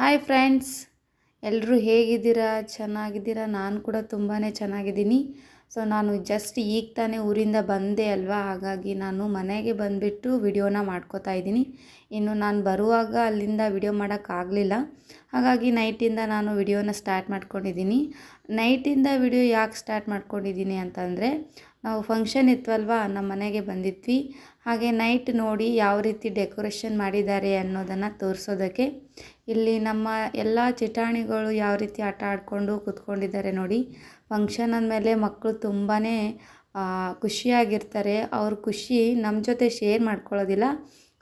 Hi friends ಎಲ್ಲರೂ ಹೇಗಿದ್ದೀರಾ? ಚೆನ್ನಾಗಿದ್ದೀರಾ? ನಾನು ಕೂಡ ತುಂಬಾ ಚೆನ್ನಾಗಿದ್ದೀನಿ. ಸೊ ನಾನು ಜಸ್ಟ್ ಈಗ ತಾನೇ ಊರಿಂದ ಬಂದೆ ಅಲ್ವಾ? ಹಾಗಾಗಿ ನಾನು ಮನೆಗೆ ಬಂದುಬಿಟ್ಟು ವಿಡಿಯೋನ ಮಾಡ್ಕೋತಾ ಇದ್ದೀನಿ. ಇನ್ನು ನಾನು ಬರುವಾಗ ಅಲ್ಲಿಂದ ವಿಡಿಯೋ ಮಾಡೋಕ್ಕಾಗಲಿಲ್ಲ ಹಾಗಾಗಿ ನೈಟಿಂದ ನಾನು ವಿಡಿಯೋನ ಸ್ಟಾರ್ಟ್ ಮಾಡ್ಕೊಂಡಿದ್ದೀನಿ. ನೈಟಿಂದ ವಿಡಿಯೋ ಯಾಕೆ ಸ್ಟಾರ್ಟ್ ಮಾಡ್ಕೊಂಡಿದ್ದೀನಿ ಅಂತಂದರೆ, ನಾವು ಫಂಕ್ಷನ್ ಇತ್ತಲ್ವಾ ನಮ್ಮ ಮನೆಗೆ ಬಂದಿದ್ವಿ. ಹಾಗೆ ನೈಟ್ ನೋಡಿ ಯಾವ ರೀತಿ ಡೆಕೋರೇಷನ್ ಮಾಡಿದ್ದಾರೆ ಅನ್ನೋದನ್ನು ತೋರಿಸೋದಕ್ಕೆ ಇಲ್ಲಿ ನಮ್ಮ ಎಲ್ಲ ಚಿಟಾಣಿಗಳು ಯಾವ ರೀತಿ ಆಟ ಆಡಿಕೊಂಡು ಕೂತ್ಕೊಂಡಿದ್ದಾರೆ ನೋಡಿ. ಫಂಕ್ಷನ್ ಅಂದಮೇಲೆ ಮಕ್ಕಳು ತುಂಬಾ ಖುಷಿಯಾಗಿರ್ತಾರೆ. ಅವ್ರ ಖುಷಿ ನಮ್ಮ ಜೊತೆ ಶೇರ್ ಮಾಡ್ಕೊಳ್ಳೋದಿಲ್ಲ.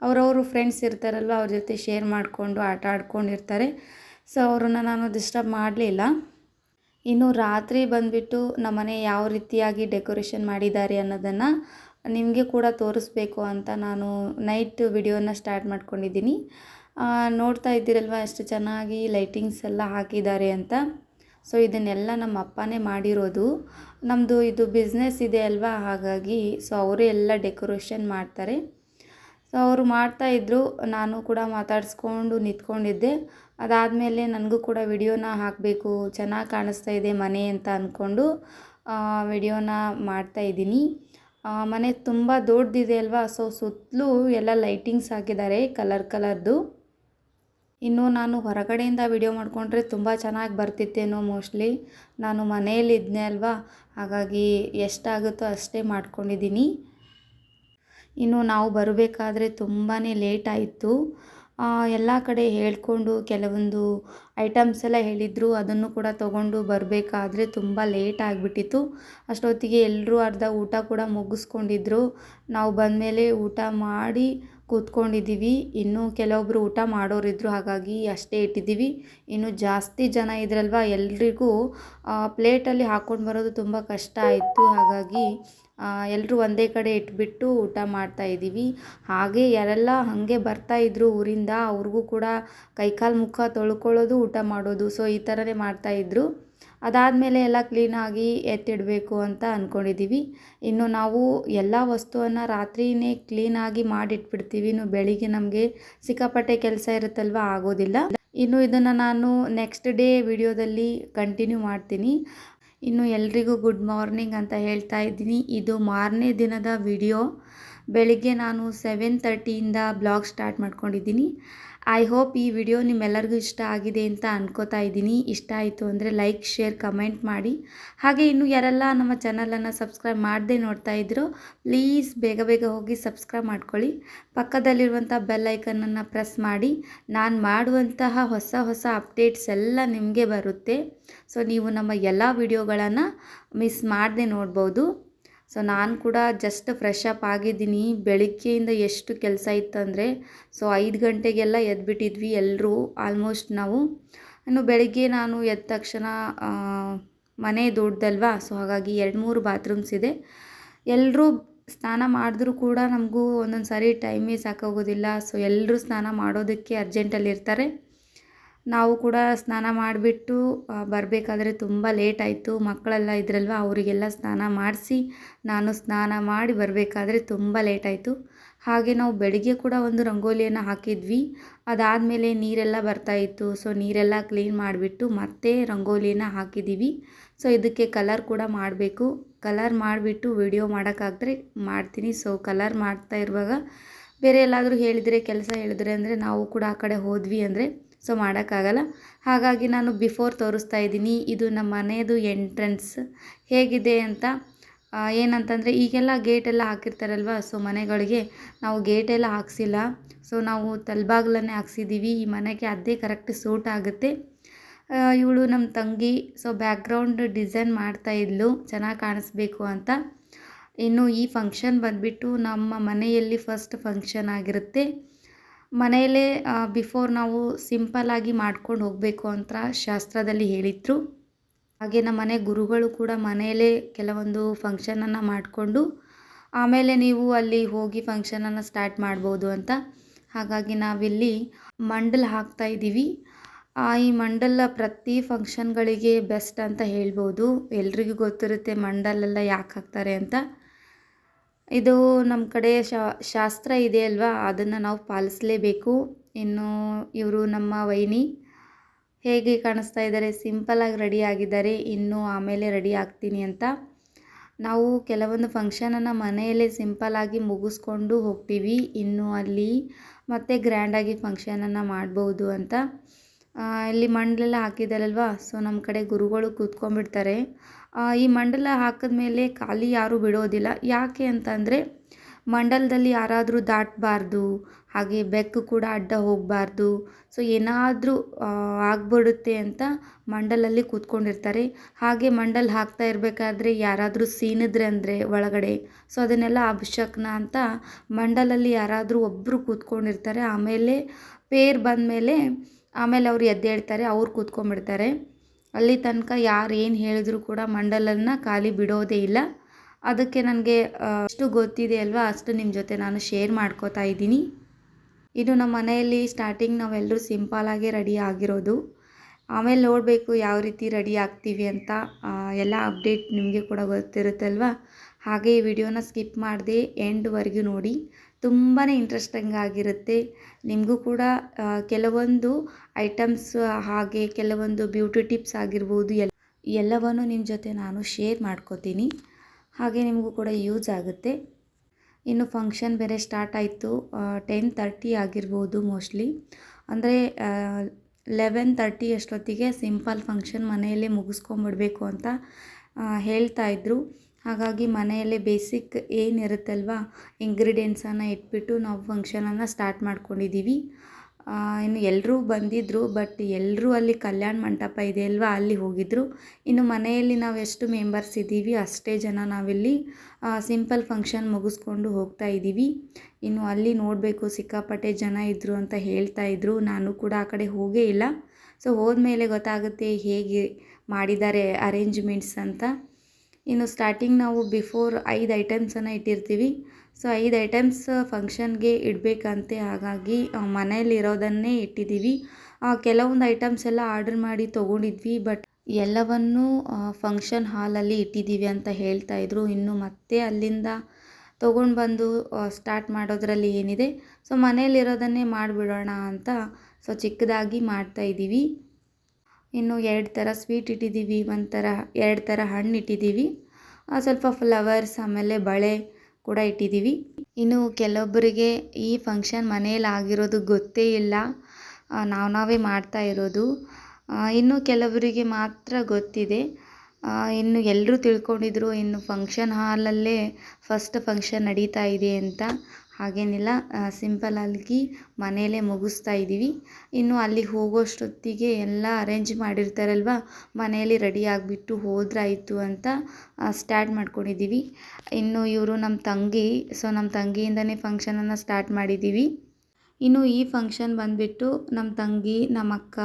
ಅವರವರು ಫ್ರೆಂಡ್ಸ್ ಇರ್ತಾರಲ್ವ, ಅವ್ರ ಜೊತೆ ಶೇರ್ ಮಾಡಿಕೊಂಡು ಆಟ ಆಡ್ಕೊಂಡಿರ್ತಾರೆ. ಸೊ, ಅವ್ರನ್ನ ನಾನು ಡಿಸ್ಟರ್ಬ್ ಮಾಡಲಿಲ್ಲ. ಇನ್ನು ರಾತ್ರಿ ಬಂದುಬಿಟ್ಟು ನಮ್ಮನೆ ಯಾವ ರೀತಿಯಾಗಿ ಡೆಕೋರೇಷನ್ ಮಾಡಿದ್ದಾರೆ ಅನ್ನೋದನ್ನು ನಿಮಗೆ ಕೂಡ ತೋರಿಸ್ಬೇಕು ಅಂತ ನಾನು ನೈಟ್ ವಿಡಿಯೋನ ಸ್ಟಾರ್ಟ್ ಮಾಡ್ಕೊಂಡಿದ್ದೀನಿ. ನೋಡ್ತಾ ಇದ್ದೀರಲ್ವ ಎಷ್ಟು ಚೆನ್ನಾಗಿ ಲೈಟಿಂಗ್ಸ್ ಎಲ್ಲ ಹಾಕಿದ್ದಾರೆ ಅಂತ. ಸೊ ಇದನ್ನೆಲ್ಲ ನಮ್ಮ ಅಪ್ಪನೇ ಮಾಡಿರೋದು. ನಮ್ಮದು ಇದು ಬಿಸ್ನೆಸ್ ಇದೆ ಅಲ್ವಾ ಹಾಗಾಗಿ ಸೊ ಅವರು ಎಲ್ಲ ಡೆಕೋರೇಷನ್ ಮಾಡ್ತಾರೆ. ಸೊ ಅವರು ಮಾಡ್ತಾಯಿದ್ರು ನಾನು ಕೂಡ ಮಾತಾಡಿಸ್ಕೊಂಡು ನಿಂತ್ಕೊಂಡಿದ್ದೆ. ಅದಾದಮೇಲೆ ನನಗೂ ಕೂಡ ವಿಡಿಯೋನ ಹಾಕಬೇಕು, ಚೆನ್ನಾಗಿ ಕಾಣಿಸ್ತಾ ಇದೆ ಮನೆ ಅಂತ ಅಂದ್ಕೊಂಡು ವಿಡಿಯೋನ ಮಾಡ್ತಾಯಿದ್ದೀನಿ ಮನೆ ತುಂಬ ದೊಡ್ಡದಿದೆ ಅಲ್ವಾ ಸೊ ಸುತ್ತಲೂ ಎಲ್ಲ ಲೈಟಿಂಗ್ಸ್ ಹಾಕಿದ್ದಾರೆ ಕಲರ್ ಕಲರ್ದು ಇನ್ನು ನಾನು ಹೊರಗಡೆಯಿಂದ ವಿಡಿಯೋ ಮಾಡಿಕೊಂಡ್ರೆ ತುಂಬ ಚೆನ್ನಾಗಿ ಬರ್ತಿತ್ತೇನೋ ಮೋಸ್ಟ್ಲಿ ನಾನು ಮನೆಯಲ್ಲಿದ್ದೆ ಅಲ್ವಾ? ಹಾಗಾಗಿ ಎಷ್ಟಾಗುತ್ತೋ ಅಷ್ಟೇ ಮಾಡ್ಕೊಂಡಿದ್ದೀನಿ. ಇನ್ನು ನಾವು ಬರಬೇಕಾದ್ರೆ ತುಂಬಾ ಲೇಟ್ ಆಯಿತು. ಎಲ್ಲ ಕಡೆ ಹೇಳಿಕೊಂಡು ಕೆಲವೊಂದು ಐಟಮ್ಸ್ ಎಲ್ಲ ಹೇಳಿದರು, ಅದನ್ನು ಕೂಡ ತಗೊಂಡು ಬರಬೇಕಾದ್ರೆ ತುಂಬ ಲೇಟ್ ಆಗಿಬಿಟ್ಟಿತ್ತು. ಅಷ್ಟೊತ್ತಿಗೆ ಎಲ್ಲರೂ ಅರ್ಧ ಊಟ ಕೂಡ ಮುಗಿಸ್ಕೊಂಡಿದ್ರು. ನಾವು ಬಂದಮೇಲೆ ಊಟ ಮಾಡಿ ಕೂತ್ಕೊಂಡಿದ್ದೀವಿ. ಇನ್ನೂ ಕೆಲವೊಬ್ಬರು ಊಟ ಮಾಡೋರಿದ್ರು, ಹಾಗಾಗಿ ಅಷ್ಟೇ ಇಟ್ಟಿದ್ದೀವಿ. ಇನ್ನು ಜಾಸ್ತಿ ಜನ ಇದ್ರಲ್ವ, ಎಲ್ರಿಗೂ ಪ್ಲೇಟಲ್ಲಿ ಹಾಕ್ಕೊಂಡು ಬರೋದು ತುಂಬ ಕಷ್ಟ ಆಯಿತು. ಹಾಗಾಗಿ ಎಲ್ಲರೂ ಒಂದೇ ಕಡೆ ಇಟ್ಬಿಟ್ಟು ಊಟ ಮಾಡ್ತಾ ಇದ್ದೀವಿ. ಹಾಗೆ ಯಾರೆಲ್ಲ ಹಾಗೆ ಬರ್ತಾಯಿದ್ರು ಊರಿಂದ, ಅವ್ರಿಗೂ ಕೂಡ ಕೈಕಾಲು ಮುಖ ತೊಳ್ಕೊಳ್ಳೋದು, ಊಟ ಮಾಡೋದು. ಸೊ ಈ ಥರನೇ ಮಾಡ್ತಾಯಿದ್ರು ಅದಾದಮೇಲೆ ಎಲ್ಲ ಕ್ಲೀನಾಗಿ ಎತ್ತಿಡಬೇಕು ಅಂತ ಅಂದ್ಕೊಂಡಿದ್ದೀವಿ ಇನ್ನು ನಾವು ಎಲ್ಲ ವಸ್ತುವನ್ನು ರಾತ್ರಿಯೇ ಕ್ಲೀನಾಗಿ ಮಾಡಿಟ್ಬಿಡ್ತೀವಿ. ಇನ್ನು ಬೆಳಿಗ್ಗೆ ನಮಗೆ ಸಿಕ್ಕಾಪಟ್ಟೆ ಕೆಲಸ ಇರುತ್ತಲ್ವ, ಆಗೋದಿಲ್ಲ. ಇನ್ನು ಇದನ್ನು ನಾನು ನೆಕ್ಸ್ಟ್ ಡೇ ವಿಡಿಯೋದಲ್ಲಿ ಕಂಟಿನ್ಯೂ ಮಾಡ್ತೀನಿ. ಇನ್ನು ಎಲ್ರಿಗೂ ಗುಡ್ ಮಾರ್ನಿಂಗ್ ಅಂತ ಹೇಳ್ತಾ ಇದ್ದೀನಿ. ಇದು ಮಾರನೇ ದಿನದ ವಿಡಿಯೋ. ಬೆಳಿಗ್ಗೆ ನಾನು ಸೆವೆನ್ ತರ್ಟಿಯಿಂದ ಬ್ಲಾಗ್ ಸ್ಟಾರ್ಟ್ ಮಾಡ್ಕೊಂಡಿದ್ದೀನಿ. ಐ ಹೋಪ್ ಈ ವಿಡಿಯೋ ನಿಮ್ಮೆಲ್ಲರಿಗೂ ಇಷ್ಟ ಆಗಿದೆ ಅಂತ ಅನ್ಕೋತಾ ಇದ್ದೀನಿ. ಇಷ್ಟ ಆಯಿತು ಅಂದರೆ ಲೈಕ್ ಶೇರ್ ಕಮೆಂಟ್ ಮಾಡಿ. ಹಾಗೆ ಇನ್ನು ಯಾರೆಲ್ಲ ನಮ್ಮ ಚಾನಲನ್ನು ಸಬ್ಸ್ಕ್ರೈಬ್ ಮಾಡದೆ ನೋಡ್ತಾ ಇದ್ರು ಪ್ಲೀಸ್ ಬೇಗ ಬೇಗ ಹೋಗಿ ಸಬ್ಸ್ಕ್ರೈಬ್ ಮಾಡ್ಕೊಳ್ಳಿ. ಪಕ್ಕದಲ್ಲಿರುವಂಥ ಬೆಲ್ ಐಕನನ್ನು ಪ್ರೆಸ್ ಮಾಡಿ. ನಾನು ಮಾಡುವಂತಹ ಹೊಸ ಹೊಸ ಅಪ್ಡೇಟ್ಸ್ ಎಲ್ಲ ನಿಮಗೆ ಬರುತ್ತೆ. ಸೊ ನೀವು ನಮ್ಮ ಎಲ್ಲ ವಿಡಿಯೋಗಳನ್ನು ಮಿಸ್ ಮಾಡದೆ ನೋಡ್ಬೋದು. ಸೊ ನಾನು ಕೂಡ ಜಸ್ಟ್ ಫ್ರೆಶ್ ಅಪ್ ಆಗಿದ್ದೀನಿ. ಬೆಳಗ್ಗೆಯಿಂದ ಎಷ್ಟು ಕೆಲಸ ಇತ್ತಂದರೆ ಸೊ ಐದು ಗಂಟೆಗೆಲ್ಲ ಎದ್ಬಿಟ್ಟಿದ್ವಿ ಎಲ್ಲರೂ ಆಲ್ಮೋಸ್ಟ್ ನಾವು. ಇನ್ನು ಬೆಳಿಗ್ಗೆ ನಾನು ಎದ್ದ ತಕ್ಷಣ ಮನೆ ದೊಡ್ಡದಲ್ವಾ ಸೊ ಹಾಗಾಗಿ ಎರಡು ಮೂರು ಬಾತ್ರೂಮ್ಸ್ ಇದೆ. ಎಲ್ಲರೂ ಸ್ನಾನ ಮಾಡಿದ್ರೂ ಕೂಡ ನಮಗೂ ಒಂದೊಂದು ಸಾರಿ ಟೈಮೇ ಸಾಕಾಗೋದಿಲ್ಲ. ಸೊ ಎಲ್ಲರೂ ಸ್ನಾನ ಮಾಡೋದಕ್ಕೆ ಅರ್ಜೆಂಟಲ್ಲಿರ್ತಾರೆ ನಾವು ಕೂಡ ಸ್ನಾನ ಮಾಡಿಬಿಟ್ಟು ಬರಬೇಕಾದ್ರೆ ತುಂಬ ಲೇಟ್ ಆಯಿತು. ಮಕ್ಕಳೆಲ್ಲ ಇದ್ರಲ್ವ, ಅವರಿಗೆಲ್ಲ ಸ್ನಾನ ಮಾಡಿಸಿ ನಾನು ಸ್ನಾನ ಮಾಡಿ ಬರಬೇಕಾದ್ರೆ ತುಂಬ ಲೇಟ್ ಆಯಿತು. ಹಾಗೆ ನಾವು ಬೆಳಿಗ್ಗೆ ಕೂಡ ಒಂದು ರಂಗೋಲಿಯನ್ನು ಹಾಕಿದ್ವಿ. ಅದಾದಮೇಲೆ ನೀರೆಲ್ಲ ಬರ್ತಾಯಿತ್ತು ಸೊ ನೀರೆಲ್ಲ ಕ್ಲೀನ್ ಮಾಡಿಬಿಟ್ಟು ಮತ್ತೆ ರಂಗೋಲಿಯನ್ನು ಹಾಕಿದ್ದೀವಿ ಸೊ ಇದಕ್ಕೆ ಕಲರ್ ಕೂಡ ಮಾಡಬೇಕು. ಕಲರ್ ಮಾಡಿಬಿಟ್ಟು ವಿಡಿಯೋ ಮಾಡೋಕ್ಕಾಗ್ದ್ರೆ ಮಾಡ್ತೀನಿ. ಸೊ ಕಲರ್ ಮಾಡ್ತಾ ಇರುವಾಗ ಬೇರೆ ಎಲ್ಲಾದರೂ ಹೇಳಿದರೆ, ಕೆಲಸ ಹೇಳಿದ್ರೆ ಅಂದರೆ ನಾವು ಕೂಡ ಆ ಕಡೆ ಹೋದ್ವಿ ಅಂದರೆ ಸೊ ಮಾಡೋಕ್ಕಾಗಲ್ಲ. ಹಾಗಾಗಿ ನಾನು ಬಿಫೋರ್ ತೋರಿಸ್ತಾ ಇದ್ದೀನಿ. ಇದು ನಮ್ಮ ಮನೆಯದು ಎಂಟ್ರೆನ್ಸ್ ಹೇಗಿದೆ ಅಂತ ಏನಂತಂದರೆ ಈಗೆಲ್ಲ ಗೇಟೆಲ್ಲ ಹಾಕಿರ್ತಾರಲ್ವ? ಸೊ ಮನೆಗಳಿಗೆ ನಾವು ಗೇಟೆಲ್ಲ ಹಾಕ್ಸಿಲ್ಲ. ಸೊ ನಾವು ತಲೆಬಾಗ್ಲನ್ನೇ ಹಾಕ್ಸಿದ್ದೀವಿ ಈ ಮನೆಗೆ ಅದೇ ಕರೆಕ್ಟ್ ಸೂಟ್ ಆಗುತ್ತೆ. ಇವಳು ನಮ್ಮ ತಂಗಿ. ಸೊ ಬ್ಯಾಕ್ಗ್ರೌಂಡ್ ಡಿಸೈನ್ ಮಾಡ್ತಾ ಇದ್ಲು. ಚೆನ್ನಾಗಿ ಕಾಣಿಸ್ಬೇಕು ಅಂತ. ಇನ್ನು ಈ ಫಂಕ್ಷನ್ ಬಂದುಬಿಟ್ಟು ನಮ್ಮ ಮನೆಯಲ್ಲಿ ಫಸ್ಟ್ ಫಂಕ್ಷನ್ ಆಗಿರುತ್ತೆ. ಮನೆಯಲ್ಲೇ ಬಿಫೋರ್ ನಾವು ಸಿಂಪಲ್ಲಾಗಿ ಮಾಡ್ಕೊಂಡು ಹೋಗಬೇಕು ಅಂತ ಶಾಸ್ತ್ರದಲ್ಲಿ ಹೇಳಿದರು. ಹಾಗೆ ನಮ್ಮ ಮನೆ ಗುರುಗಳು ಕೂಡ ಮನೆಯಲ್ಲೇ ಕೆಲವೊಂದು ಫಂಕ್ಷನನ್ನು ಮಾಡಿಕೊಂಡು, ಆಮೇಲೆ ನೀವು ಅಲ್ಲಿ ಹೋಗಿ ಫಂಕ್ಷನನ್ನು ಸ್ಟಾರ್ಟ್ ಮಾಡ್ಬೋದು ಅಂತ. ಹಾಗಾಗಿ ನಾವಿಲ್ಲಿ ಮಂಡಲ್ ಹಾಕ್ತಾ ಇದ್ದೀವಿ. ಈ ಮಂಡಲ ಪ್ರತಿ ಫಂಕ್ಷನ್ಗಳಿಗೆ ಬೆಸ್ಟ್ ಅಂತ ಹೇಳ್ಬೋದು. ಎಲ್ರಿಗೂ ಗೊತ್ತಿರುತ್ತೆ ಮಂಡಲೆಲ್ಲ ಯಾಕೆ ಹಾಕ್ತಾರೆ ಅಂತ. ಇದು ನಮ್ಮ ಕಡೆ ಶಾಸ್ತ್ರ ಇದೆ ಅಲ್ವಾ? ಅದನ್ನು ನಾವು ಪಾಲಿಸಲೇಬೇಕು. ಇನ್ನು ಇವರು ನಮ್ಮ ವೈನಿ. ಹೇಗೆ ಕಾಣಿಸ್ತಾ ಇದ್ದಾರೆ? ಸಿಂಪಲಾಗಿ ರೆಡಿ ಆಗಿದ್ದಾರೆ. ಇನ್ನು ಆಮೇಲೆ ರೆಡಿ ಆಗ್ತೀನಿ ಅಂತ. ನಾವು ಕೆಲವೊಂದು ಫಂಕ್ಷನನ್ನು ಮನೆಯಲ್ಲೇ ಸಿಂಪಲಾಗಿ ಮುಗಿಸ್ಕೊಂಡು ಹೋಗ್ತೀವಿ. ಇನ್ನು ಅಲ್ಲಿ ಮತ್ತೆ ಗ್ರ್ಯಾಂಡಾಗಿ ಫಂಕ್ಷನನ್ನು ಮಾಡ್ಬೋದು ಅಂತ. ಇಲ್ಲಿ ಮಂಡಲೆಲ್ಲ ಹಾಕಿದ್ದಾರಲ್ವ ಸೊ ನಮ್ಮ ಕಡೆ ಗುರುಗಳು ಕೂತ್ಕೊಂಡ್ಬಿಡ್ತಾರೆ. ಈ ಮಂಡಲ ಹಾಕಿದ ಮೇಲೆ ಖಾಲಿ ಯಾರೂ ಬಿಡೋದಿಲ್ಲ. ಯಾಕೆ ಅಂತಂದರೆ ಮಂಡಲದಲ್ಲಿ ಯಾರಾದರೂ ದಾಟಬಾರ್ದು, ಹಾಗೆ ಬೆಕ್ಕು ಕೂಡ ಅಡ್ಡ ಹೋಗಬಾರ್ದು. ಸೊ ಏನಾದರೂ ಆಗ್ಬಿಡುತ್ತೆ ಅಂತ ಮಂಡಲಲ್ಲಿ ಕೂತ್ಕೊಂಡಿರ್ತಾರೆ. ಹಾಗೆ ಮಂಡಲ್ ಹಾಕ್ತಾ ಇರಬೇಕಾದ್ರೆ ಯಾರಾದರೂ ಸೀನಿದ್ರೆ ಅಂದರೆ ಒಳಗಡೆ ಸೊ ಅದನ್ನೆಲ್ಲ ಅಭಿಷಕ್ನ ಅಂತ ಮಂಡಲಲ್ಲಿ ಯಾರಾದರೂ ಒಬ್ಬರು ಕೂತ್ಕೊಂಡಿರ್ತಾರೆ. ಆಮೇಲೆ, ಪೇರ್ ಬಂದಮೇಲೆ ಆಮೇಲೆ ಅವರು ಎದ್ದೇಳ್ತಾರೆ, ಅವ್ರು ಕೂತ್ಕೊಂಡ್ಬಿಡ್ತಾರೆ. ಅಲ್ಲಿ ತನಕ ಯಾರು ಏನು ಹೇಳಿದ್ರು ಕೂಡ ಮಂಡಲನ್ನ ಖಾಲಿ ಬಿಡೋದೇ ಇಲ್ಲ. ಅದಕ್ಕೆ ನನಗೆ ಅಷ್ಟು ಗೊತ್ತಿದೆ ಅಲ್ವಾ? ಅಷ್ಟು ನಿಮ್ಮ ಜೊತೆ ನಾನು ಶೇರ್ ಮಾಡ್ಕೋತಾ ಇದ್ದೀನಿ. ಇದು ನಮ್ಮ ಮನೆಯಲ್ಲಿ ಸ್ಟಾರ್ಟಿಂಗ್ ನಾವೆಲ್ಲರೂ ಸಿಂಪಲಾಗೇ ರೆಡಿ ಆಗಿರೋದು. ಆಮೇಲೆ ನೋಡಬೇಕು ಯಾವ ರೀತಿ ರೆಡಿ ಆಗ್ತೀವಿ ಅಂತ ಎಲ್ಲ ಅಪ್ಡೇಟ್ ನಿಮಗೆ ಕೂಡ ಗೊತ್ತಿರುತ್ತಲ್ವ? ಹಾಗೆ ಈ ವಿಡಿಯೋನ ಸ್ಕಿಪ್ ಮಾಡದೆ ಎಂಡ್ವರೆಗೂ ನೋಡಿ. ತುಂಬಾ ಇಂಟ್ರೆಸ್ಟಿಂಗ್ ಆಗಿರುತ್ತೆ ನಿಮಗೂ ಕೂಡ ಕೆಲವೊಂದು ಐಟಮ್ಸ್, ಹಾಗೆ ಕೆಲವೊಂದು ಬ್ಯೂಟಿ ಟಿಪ್ಸ್ ಆಗಿರ್ಬೋದು, ಎಲ್ಲ ಎಲ್ಲವನ್ನು ನಿಮ್ಮ ಜೊತೆ ನಾನು ಶೇರ್ ಮಾಡ್ಕೋತೀನಿ. ಹಾಗೆ ನಿಮಗೂ ಕೂಡ ಯೂಸ್ ಆಗುತ್ತೆ. ಇನ್ನು ಫಂಕ್ಷನ್ ಬೇರೆ ಸ್ಟಾರ್ಟ್ ಆಯಿತು. ಟೆನ್ ತರ್ಟಿ ಆಗಿರ್ಬೋದು ಮೋಸ್ಟ್ಲಿ. ಅಂದರೆ ಲೆವೆನ್ ತರ್ಟಿ ಅಷ್ಟೊತ್ತಿಗೆ ಸಿಂಪಲ್ ಫಂಕ್ಷನ್ ಮನೆಯಲ್ಲೇ ಮುಗಿಸ್ಕೊಂಬಿಡಬೇಕು ಅಂತ ಹೇಳ್ತಾ ಇದ್ದರು ಹಾಗಾಗಿ ಮನೆಯಲ್ಲೇ ಬೇಸಿಕ್ ಏನಿರುತ್ತಲ್ವ, ಇಂಗ್ರೀಡಿಯೆಂಟ್ಸನ್ನು ಇಟ್ಬಿಟ್ಟು ನಾವು ಫಂಕ್ಷನನ್ನು ಸ್ಟಾರ್ಟ್ ಮಾಡ್ಕೊಂಡಿದ್ದೀವಿ. ಇನ್ನು ಎಲ್ಲರೂ ಬಂದಿದ್ದರು ಬಟ್ ಎಲ್ಲರೂ ಅಲ್ಲಿ ಕಲ್ಯಾಣ ಮಂಟಪ ಇದೆ ಅಲ್ವಾ? ಅಲ್ಲಿ ಹೋಗಿದ್ದರು ಇನ್ನು ಮನೆಯಲ್ಲಿ ನಾವು ಎಷ್ಟು ಮೆಂಬರ್ಸ್ ಇದ್ದೀವಿ, ಅಷ್ಟೇ ಜನ ನಾವಿಲ್ಲಿ ಸಿಂಪಲ್ ಫಂಕ್ಷನ್ ಮುಗಿಸ್ಕೊಂಡು ಹೋಗ್ತಾ ಇದ್ದೀವಿ. ಇನ್ನು ಅಲ್ಲಿ ನೋಡಬೇಕು, ಸಿಕ್ಕಾಪಟ್ಟೆ ಜನ ಇದ್ದರು ಅಂತ ಹೇಳ್ತಾ ಇದ್ದರು ನಾನು ಕೂಡ ಆ ಕಡೆ ಹೋಗೇ ಇಲ್ಲ. ಸೊ ಹೋದ್ಮೇಲೆ ಗೊತ್ತಾಗುತ್ತೆ ಹೇಗೆ ಮಾಡಿದ್ದಾರೆ ಅರೇಂಜ್ಮೆಂಟ್ಸ್ ಅಂತ. ಇನ್ನು ಸ್ಟಾರ್ಟಿಂಗ್ ನಾವು ಬಿಫೋರ್ ಐದು ಐಟಮ್ಸನ್ನು ಇಟ್ಟಿರ್ತೀವಿ. ಸೊ ಐದು ಐಟಮ್ಸ್ ಫಂಕ್ಷನ್ಗೆ ಇಡಬೇಕಂತೆ. ಹಾಗಾಗಿ ಮನೆಯಲ್ಲಿರೋದನ್ನೇ ಇಟ್ಟಿದ್ದೀವಿ. ಕೆಲವೊಂದು ಐಟಮ್ಸ್ ಎಲ್ಲ ಆರ್ಡರ್ ಮಾಡಿ ತೊಗೊಂಡಿದ್ವಿ ಬಟ್ ಎಲ್ಲವನ್ನೂ ಫಂಕ್ಷನ್ ಹಾಲಲ್ಲಿ ಇಟ್ಟಿದ್ದೀವಿ ಅಂತ ಹೇಳ್ತಾ ಇದ್ರು. ಇನ್ನು ಮತ್ತೆ ಅಲ್ಲಿಂದ ತೊಗೊಂಡು ಬಂದು ಸ್ಟಾರ್ಟ್ ಮಾಡೋದ್ರಲ್ಲಿ ಏನಿದೆ? ಸೊ ಮನೆಯಲ್ಲಿರೋದನ್ನೇ ಮಾಡಿಬಿಡೋಣ ಅಂತ ಸೊ ಚಿಕ್ಕದಾಗಿ ಮಾಡ್ತಾ ಇದ್ದೀವಿ. ಇನ್ನು ಎರಡು ಥರ ಸ್ವೀಟ್ ಇಟ್ಟಿದ್ದೀವಿ ಒಂಥರ ಥರ ಎರಡು ಥರ ಹಣ್ಣು ಇಟ್ಟಿದ್ದೀವಿ. ಸ್ವಲ್ಪ ಫ್ಲವರ್ಸ್ ಆಮೇಲೆ ಬಳೆ ಕೂಡ ಇಟ್ಟಿದ್ದೀವಿ. ಇನ್ನು ಕೆಲವೊಬ್ಬರಿಗೆ ಈ ಫಂಕ್ಷನ್ ಮನೆಯಲ್ಲಿ ಆಗಿರೋದು ಗೊತ್ತೇ ಇಲ್ಲ. ನಾವು ನಾವೇ ಮಾಡ್ತಾ ಇರೋದು. ಇನ್ನು ಕೆಲವರಿಗೆ ಮಾತ್ರ ಗೊತ್ತಿದೆ. ಇನ್ನು ಎಲ್ಲರೂ ತಿಳ್ಕೊಂಡಿದ್ರು ಇನ್ನು ಫಂಕ್ಷನ್ ಹಾಲಲ್ಲೇ ಫಸ್ಟ್ ಫಂಕ್ಷನ್ ನಡೀತಾ ಇದೆ ಅಂತ. ಹಾಗೇನಿಲ್ಲ ಸಿಂಪಲ್ಲಾಗಿ ಮನೆಯಲ್ಲೇ ಮುಗಿಸ್ತಾ ಇದ್ದೀವಿ. ಇನ್ನು ಅಲ್ಲಿಗೆ ಹೋಗೋಷ್ಟೊತ್ತಿಗೆ ಎಲ್ಲ ಅರೇಂಜ್ ಮಾಡಿರ್ತಾರಲ್ವ ಮನೆಯಲ್ಲಿ ರೆಡಿ ಆಗಿಬಿಟ್ಟು ಹೋದ್ರಾಯಿತು ಅಂತ ಸ್ಟಾರ್ಟ್ ಮಾಡ್ಕೊಂಡಿದ್ದೀವಿ. ಇನ್ನು ಇವರು ನಮ್ಮ ತಂಗಿ ಸೊ ನಮ್ಮ ತಂಗಿಯಿಂದನೇ ಫಂಕ್ಷನನ್ನು ಸ್ಟಾರ್ಟ್ ಮಾಡಿದ್ದೀವಿ. ಇನ್ನು ಈ ಫಂಕ್ಷನ್ ಬಂದುಬಿಟ್ಟು ನಮ್ಮ ತಂಗಿ ನಮ್ಮ ಅಕ್ಕ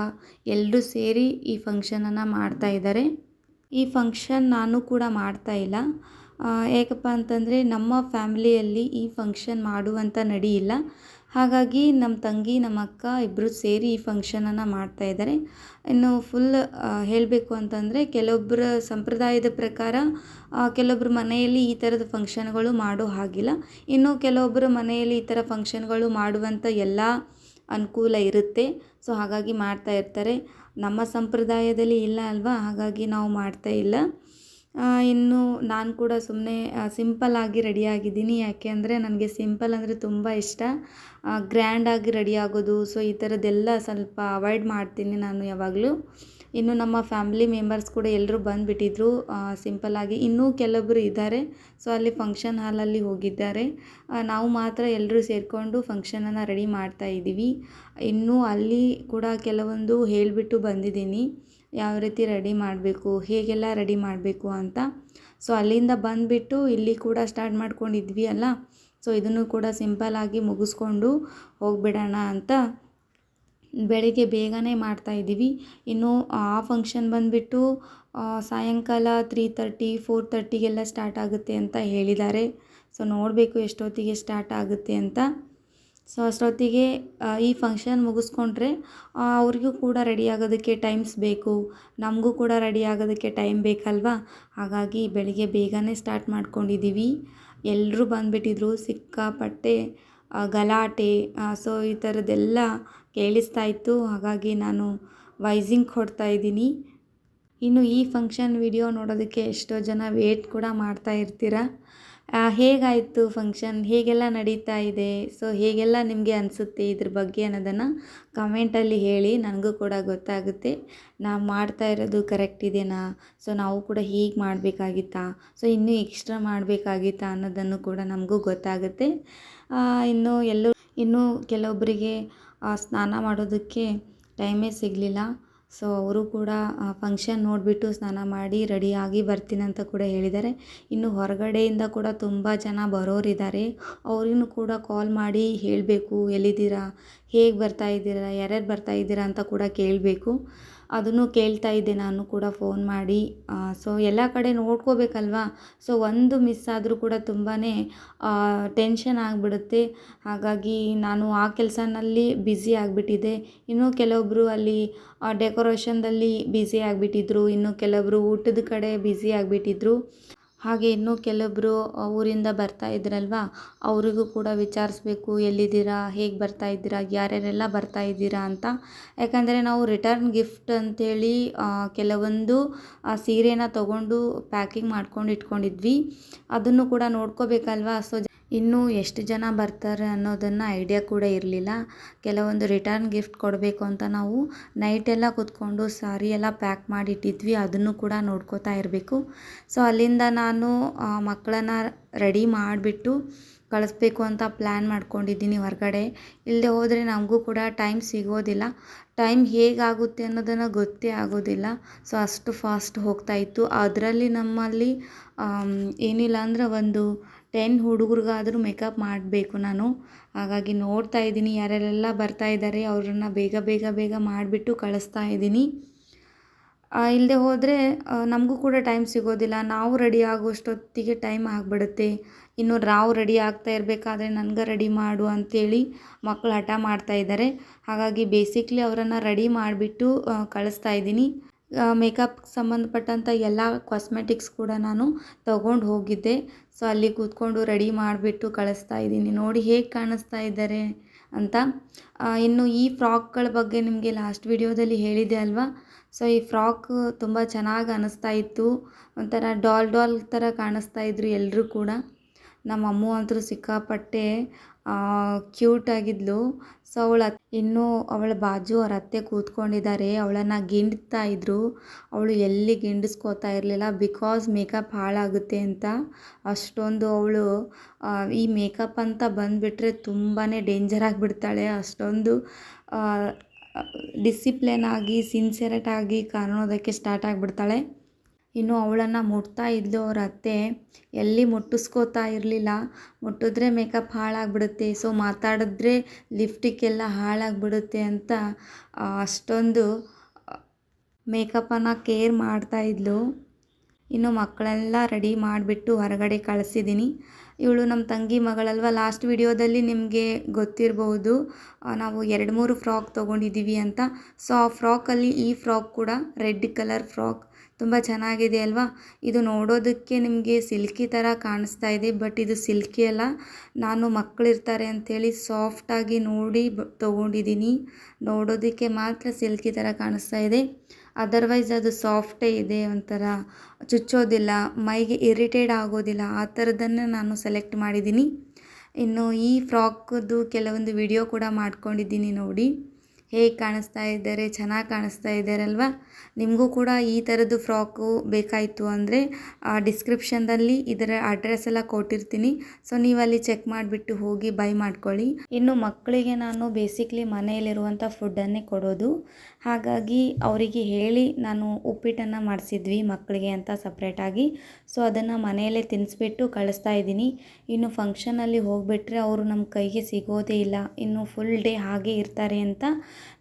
ಎಲ್ಲರೂ ಸೇರಿ ಈ ಫಂಕ್ಷನನ್ನು ಮಾಡ್ತಾ ಇದ್ದಾರೆ. ಈ ಫಂಕ್ಷನ್ ನಾನು ಕೂಡ ಮಾಡ್ತಾ ಇಲ್ಲ. ಏಕಪ್ಪ ಅಂತಂದರೆ ನಮ್ಮ ಫ್ಯಾಮಿಲಿಯಲ್ಲಿ ಈ ಫಂಕ್ಷನ್ ಮಾಡುವಂಥ ನಡೆಯಿಲ್ಲ ಹಾಗಾಗಿ ನಮ್ಮ ತಂಗಿ ನಮ್ಮ ಅಕ್ಕ ಇಬ್ಬರು ಸೇರಿ ಈ ಫಂಕ್ಷನನ್ನು ಮಾಡ್ತಾ ಇದ್ದಾರೆ ಇನ್ನು ಫುಲ್ ಹೇಳಬೇಕು ಅಂತಂದರೆ ಕೆಲವೊಬ್ಬರ ಸಂಪ್ರದಾಯದ ಪ್ರಕಾರ ಕೆಲವೊಬ್ಬರ ಮನೆಯಲ್ಲಿ ಈ ಥರದ ಫಂಕ್ಷನ್ಗಳು ಮಾಡೋ ಹಾಗಿಲ್ಲ. ಇನ್ನು ಕೆಲವೊಬ್ಬರ ಮನೆಯಲ್ಲಿ ಈ ಥರ ಫಂಕ್ಷನ್ಗಳು ಮಾಡುವಂಥ ಎಲ್ಲ ಅನುಕೂಲ ಇರುತ್ತೆ. ಸೊ ಹಾಗಾಗಿ ಮಾಡ್ತಾ ಇರ್ತಾರೆ. ನಮ್ಮ ಸಂಪ್ರದಾಯದಲ್ಲಿ ಇಲ್ಲ ಅಲ್ವಾ? ಹಾಗಾಗಿ ನಾವು ಮಾಡ್ತಾ ಇಲ್ಲ. ಇನ್ನು ನಾನು ಕೂಡ ಸುಮ್ಮನೆ ಸಿಂಪಲ್ಲಾಗಿ ರೆಡಿಯಾಗಿದ್ದೀನಿ ಯಾಕೆ ಅಂದರೆ ನನಗೆ ಸಿಂಪಲ್ ಅಂದರೆ ತುಂಬ ಇಷ್ಟ. ಗ್ರ್ಯಾಂಡಾಗಿ ರೆಡಿ ಆಗೋದು ಸೊ ಈ ಥರದ್ದೆಲ್ಲ ಸ್ವಲ್ಪ ಅವಾಯ್ಡ್ ಮಾಡ್ತೀನಿ ನಾನು ಯಾವಾಗಲೂ. ಇನ್ನು ನಮ್ಮ ಫ್ಯಾಮಿಲಿ ಮೆಂಬರ್ಸ್ ಕೂಡ ಎಲ್ಲರೂ ಬಂದುಬಿಟ್ಟಿದ್ರು ಸಿಂಪಲ್ಲಾಗಿ ಇನ್ನೂ ಕೆಲವೊಬ್ಬರು ಇದ್ದಾರೆ ಸೊ ಅಲ್ಲಿ ಫಂಕ್ಷನ್ ಹಾಲಲ್ಲಿ ಹೋಗಿದ್ದಾರೆ. ನಾವು ಮಾತ್ರ ಎಲ್ಲರೂ ಸೇರಿಕೊಂಡು ಫಂಕ್ಷನನ್ನು ರೆಡಿ ಮಾಡ್ತಾ ಇದ್ದೀವಿ ಇನ್ನೂ ಅಲ್ಲಿ ಕೂಡ ಕೆಲವೊಂದು ಹೇಳಿಬಿಟ್ಟು ಬಂದಿದ್ದೀನಿ. ಯಾವ ರೀತಿ ರೆಡಿ ಮಾಡಬೇಕು, ಹೇಗೆಲ್ಲ ರೆಡಿ ಮಾಡಬೇಕು ಅಂತ. ಸೊ ಅಲ್ಲಿಂದ ಬಂದುಬಿಟ್ಟು ಇಲ್ಲಿ ಕೂಡ ಸ್ಟಾರ್ಟ್ ಮಾಡ್ಕೊಂಡಿದ್ವಿ ಅಲ್ಲ. ಸೊ ಇದನ್ನು ಕೂಡ ಸಿಂಪಲ್ಲಾಗಿ ಮುಗಿಸ್ಕೊಂಡು ಹೋಗಿಬಿಡೋಣ ಅಂತ ಬೆಳಿಗ್ಗೆ ಬೇಗನೆ ಮಾಡ್ತಾಯಿದ್ದೀವಿ ಇನ್ನು, ಆ ಫಂಕ್ಷನ್ ಬಂದುಬಿಟ್ಟು ಸಾಯಂಕಾಲ ತ್ರೀ ತರ್ಟಿ ಫೋರ್ ತರ್ಟಿಗೆಲ್ಲ ಸ್ಟಾರ್ಟ್ ಆಗುತ್ತೆ ಅಂತ ಹೇಳಿದ್ದಾರೆ. ಸೊ ನೋಡಬೇಕು ಎಷ್ಟೊತ್ತಿಗೆ ಸ್ಟಾರ್ಟ್ ಆಗುತ್ತೆ ಅಂತ. ಸೊ ಅಷ್ಟೊತ್ತಿಗೆ ಈ ಫಂಕ್ಷನ್ ಮುಗಿಸ್ಕೊಂಡ್ರೆ ಅವ್ರಿಗೂ ಕೂಡ ರೆಡಿ ಆಗೋದಕ್ಕೆ ಟೈಮ್ಸ್ ಬೇಕು. ನಮಗೂ ಕೂಡ ರೆಡಿ ಆಗೋದಕ್ಕೆ ಟೈಮ್ ಬೇಕಲ್ವಾ? ಹಾಗಾಗಿ ಬೆಳಗ್ಗೆ ಬೇಗನೆ ಸ್ಟಾರ್ಟ್ ಮಾಡ್ಕೊಂಡಿದ್ದೀವಿ. ಎಲ್ಲರೂ ಬಂದುಬಿಟ್ಟಿದ್ರು, ಸಿಕ್ಕಾಪಟ್ಟೆ ಗಲಾಟೆ ಸೊ ಈ ಥರದ್ದೆಲ್ಲ ಕೇಳಿಸ್ತಾ ಇತ್ತು. ಹಾಗಾಗಿ ನಾನು ವೈಸಿಂಗ್ ಕೊಡ್ತಾ ಇದ್ದೀನಿ. ಇನ್ನು ಈ ಫಂಕ್ಷನ್ ವಿಡಿಯೋ ನೋಡೋದಕ್ಕೆ ಎಷ್ಟೋ ಜನ ವೇಟ್ ಕೂಡ ಮಾಡ್ತಾ ಇರ್ತೀರ? ಹೇಗಾಯಿತು ಫಂಕ್ಷನ್ ಹೇಗೆಲ್ಲ ನಡೀತಾ ಇದೆ? ಸೊ ಹೇಗೆಲ್ಲ ನಿಮಗೆ ಅನಿಸುತ್ತೆ ಇದ್ರ ಬಗ್ಗೆ ಅನ್ನೋದನ್ನು ಕಮೆಂಟಲ್ಲಿ ಹೇಳಿ. ನನಗೂ ಕೂಡ ಗೊತ್ತಾಗುತ್ತೆ. ನಾವು ಮಾಡ್ತಾ ಇರೋದು ಕರೆಕ್ಟ್ ಇದೆಯಾ ಸೊ ನಾವು ಕೂಡ ಹೀಗೆ ಮಾಡಬೇಕಾಗಿತ್ತಾ? ಸೊ ಇನ್ನೂ ಎಕ್ಸ್ಟ್ರಾ ಮಾಡಬೇಕಾಗಿತ್ತಾ ಅನ್ನೋದನ್ನು ಕೂಡ ನಮಗೂ ಗೊತ್ತಾಗುತ್ತೆ. ಇನ್ನು ಎಲ್ಲೂ ಇನ್ನೂ ಕೆಲವೊಬ್ಬರಿಗೆ ಸ್ನಾನ ಮಾಡೋದಕ್ಕೆ ಟೈಮೇ ಸಿಗಲಿಲ್ಲ. ಸೊ ಅವರು ಕೂಡ ಫಂಕ್ಷನ್ ನೋಡಿಬಿಟ್ಟು ಸ್ನಾನ ಮಾಡಿ ರೆಡಿಯಾಗಿ ಬರ್ತೀನಿ ಅಂತ ಕೂಡ ಹೇಳಿದ್ದಾರೆ. ಇನ್ನು ಹೊರಗಡೆಯಿಂದ ಕೂಡ ತುಂಬ ಜನ ಬರೋರಿದ್ದಾರೆ. ಅವ್ರಿಗೂ ಕೂಡ ಕಾಲ್ ಮಾಡಿ ಹೇಳಬೇಕು, ಎಲ್ಲಿದ್ದೀರಾ? ಹೇಗೆ ಬರ್ತಾ ಇದ್ದೀರಾ? ಯಾರ್ಯಾರು ಬರ್ತಾ ಇದ್ದೀರಾ ಅಂತ ಕೂಡ ಕೇಳಬೇಕು. ಅದನ್ನು ಕೇಳ್ತಾ ಇದ್ದೆ ನಾನು ಕೂಡ ಫೋನ್ ಮಾಡಿ. ಸೊ ಎಲ್ಲ ಕಡೆ ನೋಡ್ಕೋಬೇಕಲ್ವಾ? ಸೊ ಒಂದು ಮಿಸ್ ಆದರೂ ಕೂಡ ತುಂಬಾ ಟೆನ್ಷನ್ ಆಗಿಬಿಡುತ್ತೆ. ಹಾಗಾಗಿ ನಾನು ಆ ಕೆಲಸನಲ್ಲಿ ಬ್ಯುಸಿ ಆಗಿಬಿಟ್ಟಿದ್ದೆ. ಇನ್ನೂ ಕೆಲವೊಬ್ಬರು ಅಲ್ಲಿ ಡೆಕೋರೇಷನ್ದಲ್ಲಿ ಬ್ಯುಸಿ ಆಗಿಬಿಟ್ಟಿದ್ರು. ಇನ್ನು ಕೆಲವೊಬ್ಬರು ಊಟದ ಕಡೆ ಬ್ಯುಸಿ ಆಗಿಬಿಟ್ಟಿದ್ರು. ಹಾಗೆ ಇನ್ನೂ ಕೆಲವೊಬ್ಬರು ಊರಿಂದ ಬರ್ತಾ ಇದ್ರಲ್ವ? ಅವರಿಗೂ ಕೂಡ ವಿಚಾರಿಸ್ಬೇಕು ಎಲ್ಲಿದ್ದೀರಾ? ಹೇಗೆ ಬರ್ತಾ ಇದ್ದೀರಾ? ಯಾರ್ಯಾರೆಲ್ಲ ಬರ್ತಾ ಇದ್ದೀರಾ ಅಂತ. ಯಾಕಂದರೆ ನಾವು ರಿಟರ್ನ್ ಗಿಫ್ಟ್ ಅಂತೇಳಿ ಆ, ಕೆಲವೊಂದು ಸೀರೆನ ತಗೊಂಡು ಪ್ಯಾಕಿಂಗ್ ಮಾಡ್ಕೊಂಡು ಇಟ್ಕೊಂಡಿದ್ವಿ. ಅದನ್ನು ಕೂಡ ನೋಡ್ಕೋಬೇಕಲ್ವಾ? ಸೊ ಇನ್ನೂ ಎಷ್ಟು ಜನ ಬರ್ತಾರೆ ಅನ್ನೋದನ್ನು ಐಡಿಯಾ ಕೂಡ ಇರಲಿಲ್ಲ. ಕೆಲವೊಂದು ರಿಟರ್ನ್ ಗಿಫ್ಟ್ ಕೊಡಬೇಕು ಅಂತ ನಾವು ನೈಟೆಲ್ಲ ಕೂತ್ಕೊಂಡು ಸಾರಿ ಎಲ್ಲ ಪ್ಯಾಕ್ ಮಾಡಿಟ್ಟಿದ್ವಿ, ಅದನ್ನು ಕೂಡ ನೋಡ್ಕೋತಾ ಇರಬೇಕು. ಸೊ ಅಲ್ಲಿಂದ ನಾನು ಮಕ್ಕಳನ್ನ ರೆಡಿ ಮಾಡಿಬಿಟ್ಟು ಕಳಿಸ್ಬೇಕು ಅಂತ ಪ್ಲ್ಯಾನ್ ಮಾಡ್ಕೊಂಡಿದ್ದೀನಿ ಹೊರಗಡೆ. ಇಲ್ಲದೆ ಹೋದರೆ ನಮಗೂ ಕೂಡ ಟೈಮ್ ಸಿಗೋದಿಲ್ಲ. ಟೈಮ್ ಹೇಗಾಗುತ್ತೆ ಅನ್ನೋದನ್ನು ಗೊತ್ತೇ ಆಗೋದಿಲ್ಲ. ಸೊ ಅಷ್ಟು ಫಾಸ್ಟ್ ಹೋಗ್ತಾ ಇತ್ತು. ಅದರಲ್ಲಿ ನಮ್ಮಲ್ಲಿ ಏನಿಲ್ಲ ಅಂದರೆ ಒಂದು ಟೆನ್ ಹುಡುಗರಿಗಾದರೂ ಮೇಕಪ್ ಮಾಡಬೇಕು ನಾನು. ಹಾಗಾಗಿ ನೋಡ್ತಾ ಇದ್ದೀನಿ ಯಾರ್ಯಾರೆಲ್ಲ ಬರ್ತಾ ಇದ್ದಾರೆ ಅವ್ರನ್ನ ಬೇಗ ಬೇಗ ಬೇಗ ಮಾಡಿಬಿಟ್ಟು ಕಳಿಸ್ತಾ ಇದ್ದೀನಿ. ಇಲ್ಲದೆ ಹೋದರೆ ನಮಗೂ ಕೂಡ ಟೈಮ್ ಸಿಗೋದಿಲ್ಲ. ನಾವು ರೆಡಿ ಆಗೋಷ್ಟೊತ್ತಿಗೆ ಟೈಮ್ ಆಗಿಬಿಡುತ್ತೆ. ಇನ್ನು ರಾವ್ ರೆಡಿ ಆಗ್ತಾ ಇರಬೇಕಾದ್ರೆ ನನಗೆ ರೆಡಿ ಮಾಡು ಅಂಥೇಳಿ ಮಕ್ಕಳು ಹಠ ಮಾಡ್ತಾ ಇದ್ದಾರೆ. ಹಾಗಾಗಿ ಬೇಸಿಕ್ಲಿ ಅವರನ್ನು ರೆಡಿ ಮಾಡಿಬಿಟ್ಟು ಕಳಿಸ್ತಾ ಇದ್ದೀನಿ. ಮೇಕಪ್ಗೆ ಸಂಬಂಧಪಟ್ಟಂಥ ಎಲ್ಲ ಕಾಸ್ಮೆಟಿಕ್ಸ್ ಕೂಡ ನಾನು ತಗೊಂಡು ಹೋಗಿದ್ದೆ. ಸೊ ಅಲ್ಲಿ ಕೂತ್ಕೊಂಡು ರೆಡಿ ಮಾಡಿಬಿಟ್ಟು ಕಳಿಸ್ತಾ ಇದ್ದೀನಿ. ನೋಡಿ ಹೇಗೆ ಕಾಣಿಸ್ತಾ ಇದ್ದಾರೆ ಅಂತ. ಇನ್ನು ಈ ಫ್ರಾಕ್ಗಳ ಬಗ್ಗೆ ನಿಮಗೆ ಲಾಸ್ಟ್ ವಿಡಿಯೋದಲ್ಲಿ ಹೇಳಿದೆ ಅಲ್ವಾ? ಸೊ ಈ ಫ್ರಾಕ್ ತುಂಬ ಚೆನ್ನಾಗಿ ಅನ್ನಿಸ್ತಾ ಇತ್ತು. ಒಂಥರ ಡಾಲ್ ಡಾಲ್ ಥರ ಕಾಣಿಸ್ತಾ ಇದ್ರು ಎಲ್ಲರೂ ಕೂಡ. ನಮ್ಮ ಅಮ್ಮ ಅಂತೂ ಸಿಕ್ಕಾಪಟ್ಟೆ ಕ್ಯೂಟ್ ಆಗಿದ್ಲು. ಸೊ ಅವಳ ಇನ್ನೂ ಅವಳ ಬಾಜು ಅವ್ರ ಅತ್ತೆ ಕೂತ್ಕೊಂಡಿದ್ದಾರೆ. ಅವಳನ್ನು ಗಿಂಡ್ತಾ ಇದ್ರು. ಅವಳು ಎಲ್ಲಿ ಗಿಂಡಿಸ್ಕೋತಾ ಇರಲಿಲ್ಲ. ಬಿಕಾಸ್ ಮೇಕಪ್ ಹಾಳಾಗುತ್ತೆ ಅಂತ ಅಷ್ಟೊಂದು ಅವಳು ಈ ಮೇಕಪ್ ಅಂತ ಬಂದುಬಿಟ್ರೆ ತುಂಬಾ ಡೇಂಜರ್ ಆಗಿಬಿಡ್ತಾಳೆ. ಅಷ್ಟೊಂದು ಡಿಸಿಪ್ಲಿನ್ ಆಗಿ ಸಿನ್ಸಿಯರೇಟ್ ಆಗಿ ಕಾಣೋದಕ್ಕೆ ಸ್ಟಾರ್ಟ್ ಆಗಿಬಿಡ್ತಾಳೆ. ಇನ್ನು ಅವಳನ್ನು ಮುಟ್ತಾ ಇದ್ಲು ಅವ್ರ ಅತ್ತೆ, ಎಲ್ಲಿ ಮುಟ್ಟಿಸ್ಕೋತಾ ಇರಲಿಲ್ಲ. ಮುಟ್ಟಿದ್ರೆ ಮೇಕಪ್ ಹಾಳಾಗ್ಬಿಡುತ್ತೆ ಸೊ ಮಾತಾಡಿದ್ರೆ ಲಿಫ್ಟಿಕ್ ಎಲ್ಲ ಹಾಳಾಗ್ಬಿಡುತ್ತೆ ಅಂತ ಅಷ್ಟೊಂದು ಮೇಕಪ್ಪನ್ನು ಕೇರ್ ಮಾಡ್ತಾ ಇದ್ಲು. ಇನ್ನು ಮಕ್ಕಳೆಲ್ಲ ರೆಡಿ ಮಾಡಿಬಿಟ್ಟು ಹೊರಗಡೆ ಕಳಿಸಿದ್ದೀನಿ. ಇವಳು ನಮ್ಮ ತಂಗಿ ಮಗಳಲ್ವ ಲಾಸ್ಟ್ ವಿಡಿಯೋದಲ್ಲಿ ನಿಮಗೆ ಗೊತ್ತಿರಬಹುದು ನಾವು ಎರಡು ಮೂರು ಫ್ರಾಕ್ ತೊಗೊಂಡಿದ್ದೀವಿ ಅಂತ. ಸೊ ಆ ಫ್ರಾಕಲ್ಲಿ ಈ ಫ್ರಾಕ್ ಕೂಡ ರೆಡ್ ಕಲರ್ ಫ್ರಾಕ್ ತುಂಬ ಚೆನ್ನಾಗಿದೆ ಅಲ್ವಾ? ಇದು ನೋಡೋದಕ್ಕೆ ನಿಮಗೆ ಸಿಲ್ಕಿ ಥರ ಕಾಣಿಸ್ತಾ ಇದೆ, ಬಟ್ ಇದು ಸಿಲ್ಕಿ ಅಲ್ಲ. ನಾನು ಮಕ್ಕಳಿರ್ತಾರೆ ಅಂಥೇಳಿ ಸಾಫ್ಟಾಗಿ ನೋಡಿ ಬ ತೊಗೊಂಡಿದ್ದೀನಿ ನೋಡೋದಕ್ಕೆ ಮಾತ್ರ ಸಿಲ್ಕಿ ಥರ ಕಾಣಿಸ್ತಾ ಇದೆ. ಅದರ್ವೈಸ್ ಅದು ಸಾಫ್ಟೇ ಇದೆ ಒಂಥರ. ಚುಚ್ಚೋದಿಲ್ಲ, ಮೈಗೆ ಇರಿಟೇಟ್ ಆಗೋದಿಲ್ಲ. ಆ ಥರದನ್ನು ನಾನು ಸೆಲೆಕ್ಟ್ ಮಾಡಿದ್ದೀನಿ ಇನ್ನು ಈ ಫ್ರಾಕ್ದು ಕೆಲವೊಂದು ವಿಡಿಯೋ ಕೂಡ ಮಾಡ್ಕೊಂಡಿದ್ದೀನಿ ನೋಡಿ. ಹೇಗೆ ಕಾಣಿಸ್ತಾ ಇದ್ದಾರೆ, ಚೆನ್ನಾಗಿ ಕಾಣಿಸ್ತಾ ಇದ್ದಾರಲ್ವ ನಿಮಗೂ ಕೂಡ ಈ ಥರದ್ದು ಫ್ರಾಕು ಬೇಕಾಯಿತು ಅಂದರೆ ಡಿಸ್ಕ್ರಿಪ್ಷನ್ದಲ್ಲಿ ಇದರ ಅಡ್ರೆಸ್ ಎಲ್ಲ ಕೊಟ್ಟಿರ್ತೀನಿ. ಸೊ ನೀವು ಅಲ್ಲಿ ಚೆಕ್ ಮಾಡಿಬಿಟ್ಟು ಹೋಗಿ ಬೈ ಮಾಡ್ಕೊಳ್ಳಿ. ಇನ್ನು ಮಕ್ಕಳಿಗೆ ನಾನು ಬೇಸಿಕ್ಲಿ ಮನೆಯಲ್ಲಿರುವಂಥ ಫುಡ್ಡನ್ನೇ ಕೊಡೋದು. ಹಾಗಾಗಿ ಅವರಿಗೆ ಹೇಳಿ ನಾನು ಉಪ್ಪಿಟ್ಟನ್ನು ಮಾಡಿಸಿದ್ವಿ ಮಕ್ಕಳಿಗೆ ಅಂತ ಸಪ್ರೇಟಾಗಿ ಸೊ ಅದನ್ನು ಮನೆಯಲ್ಲೇ ತಿನ್ನಿಸ್ಬಿಟ್ಟು ಕಳಿಸ್ತಾ ಇದ್ದೀನಿ. ಇನ್ನು ಫಂಕ್ಷನಲ್ಲಿ ಹೋಗಿಬಿಟ್ರೆ ಅವರು ನಮ್ಮ ಕೈಗೆ ಸಿಗೋದೇ ಇಲ್ಲ. ಇನ್ನು ಫುಲ್ ಡೇ ಹಾಗೆ ಇರ್ತಾರೆ ಅಂತ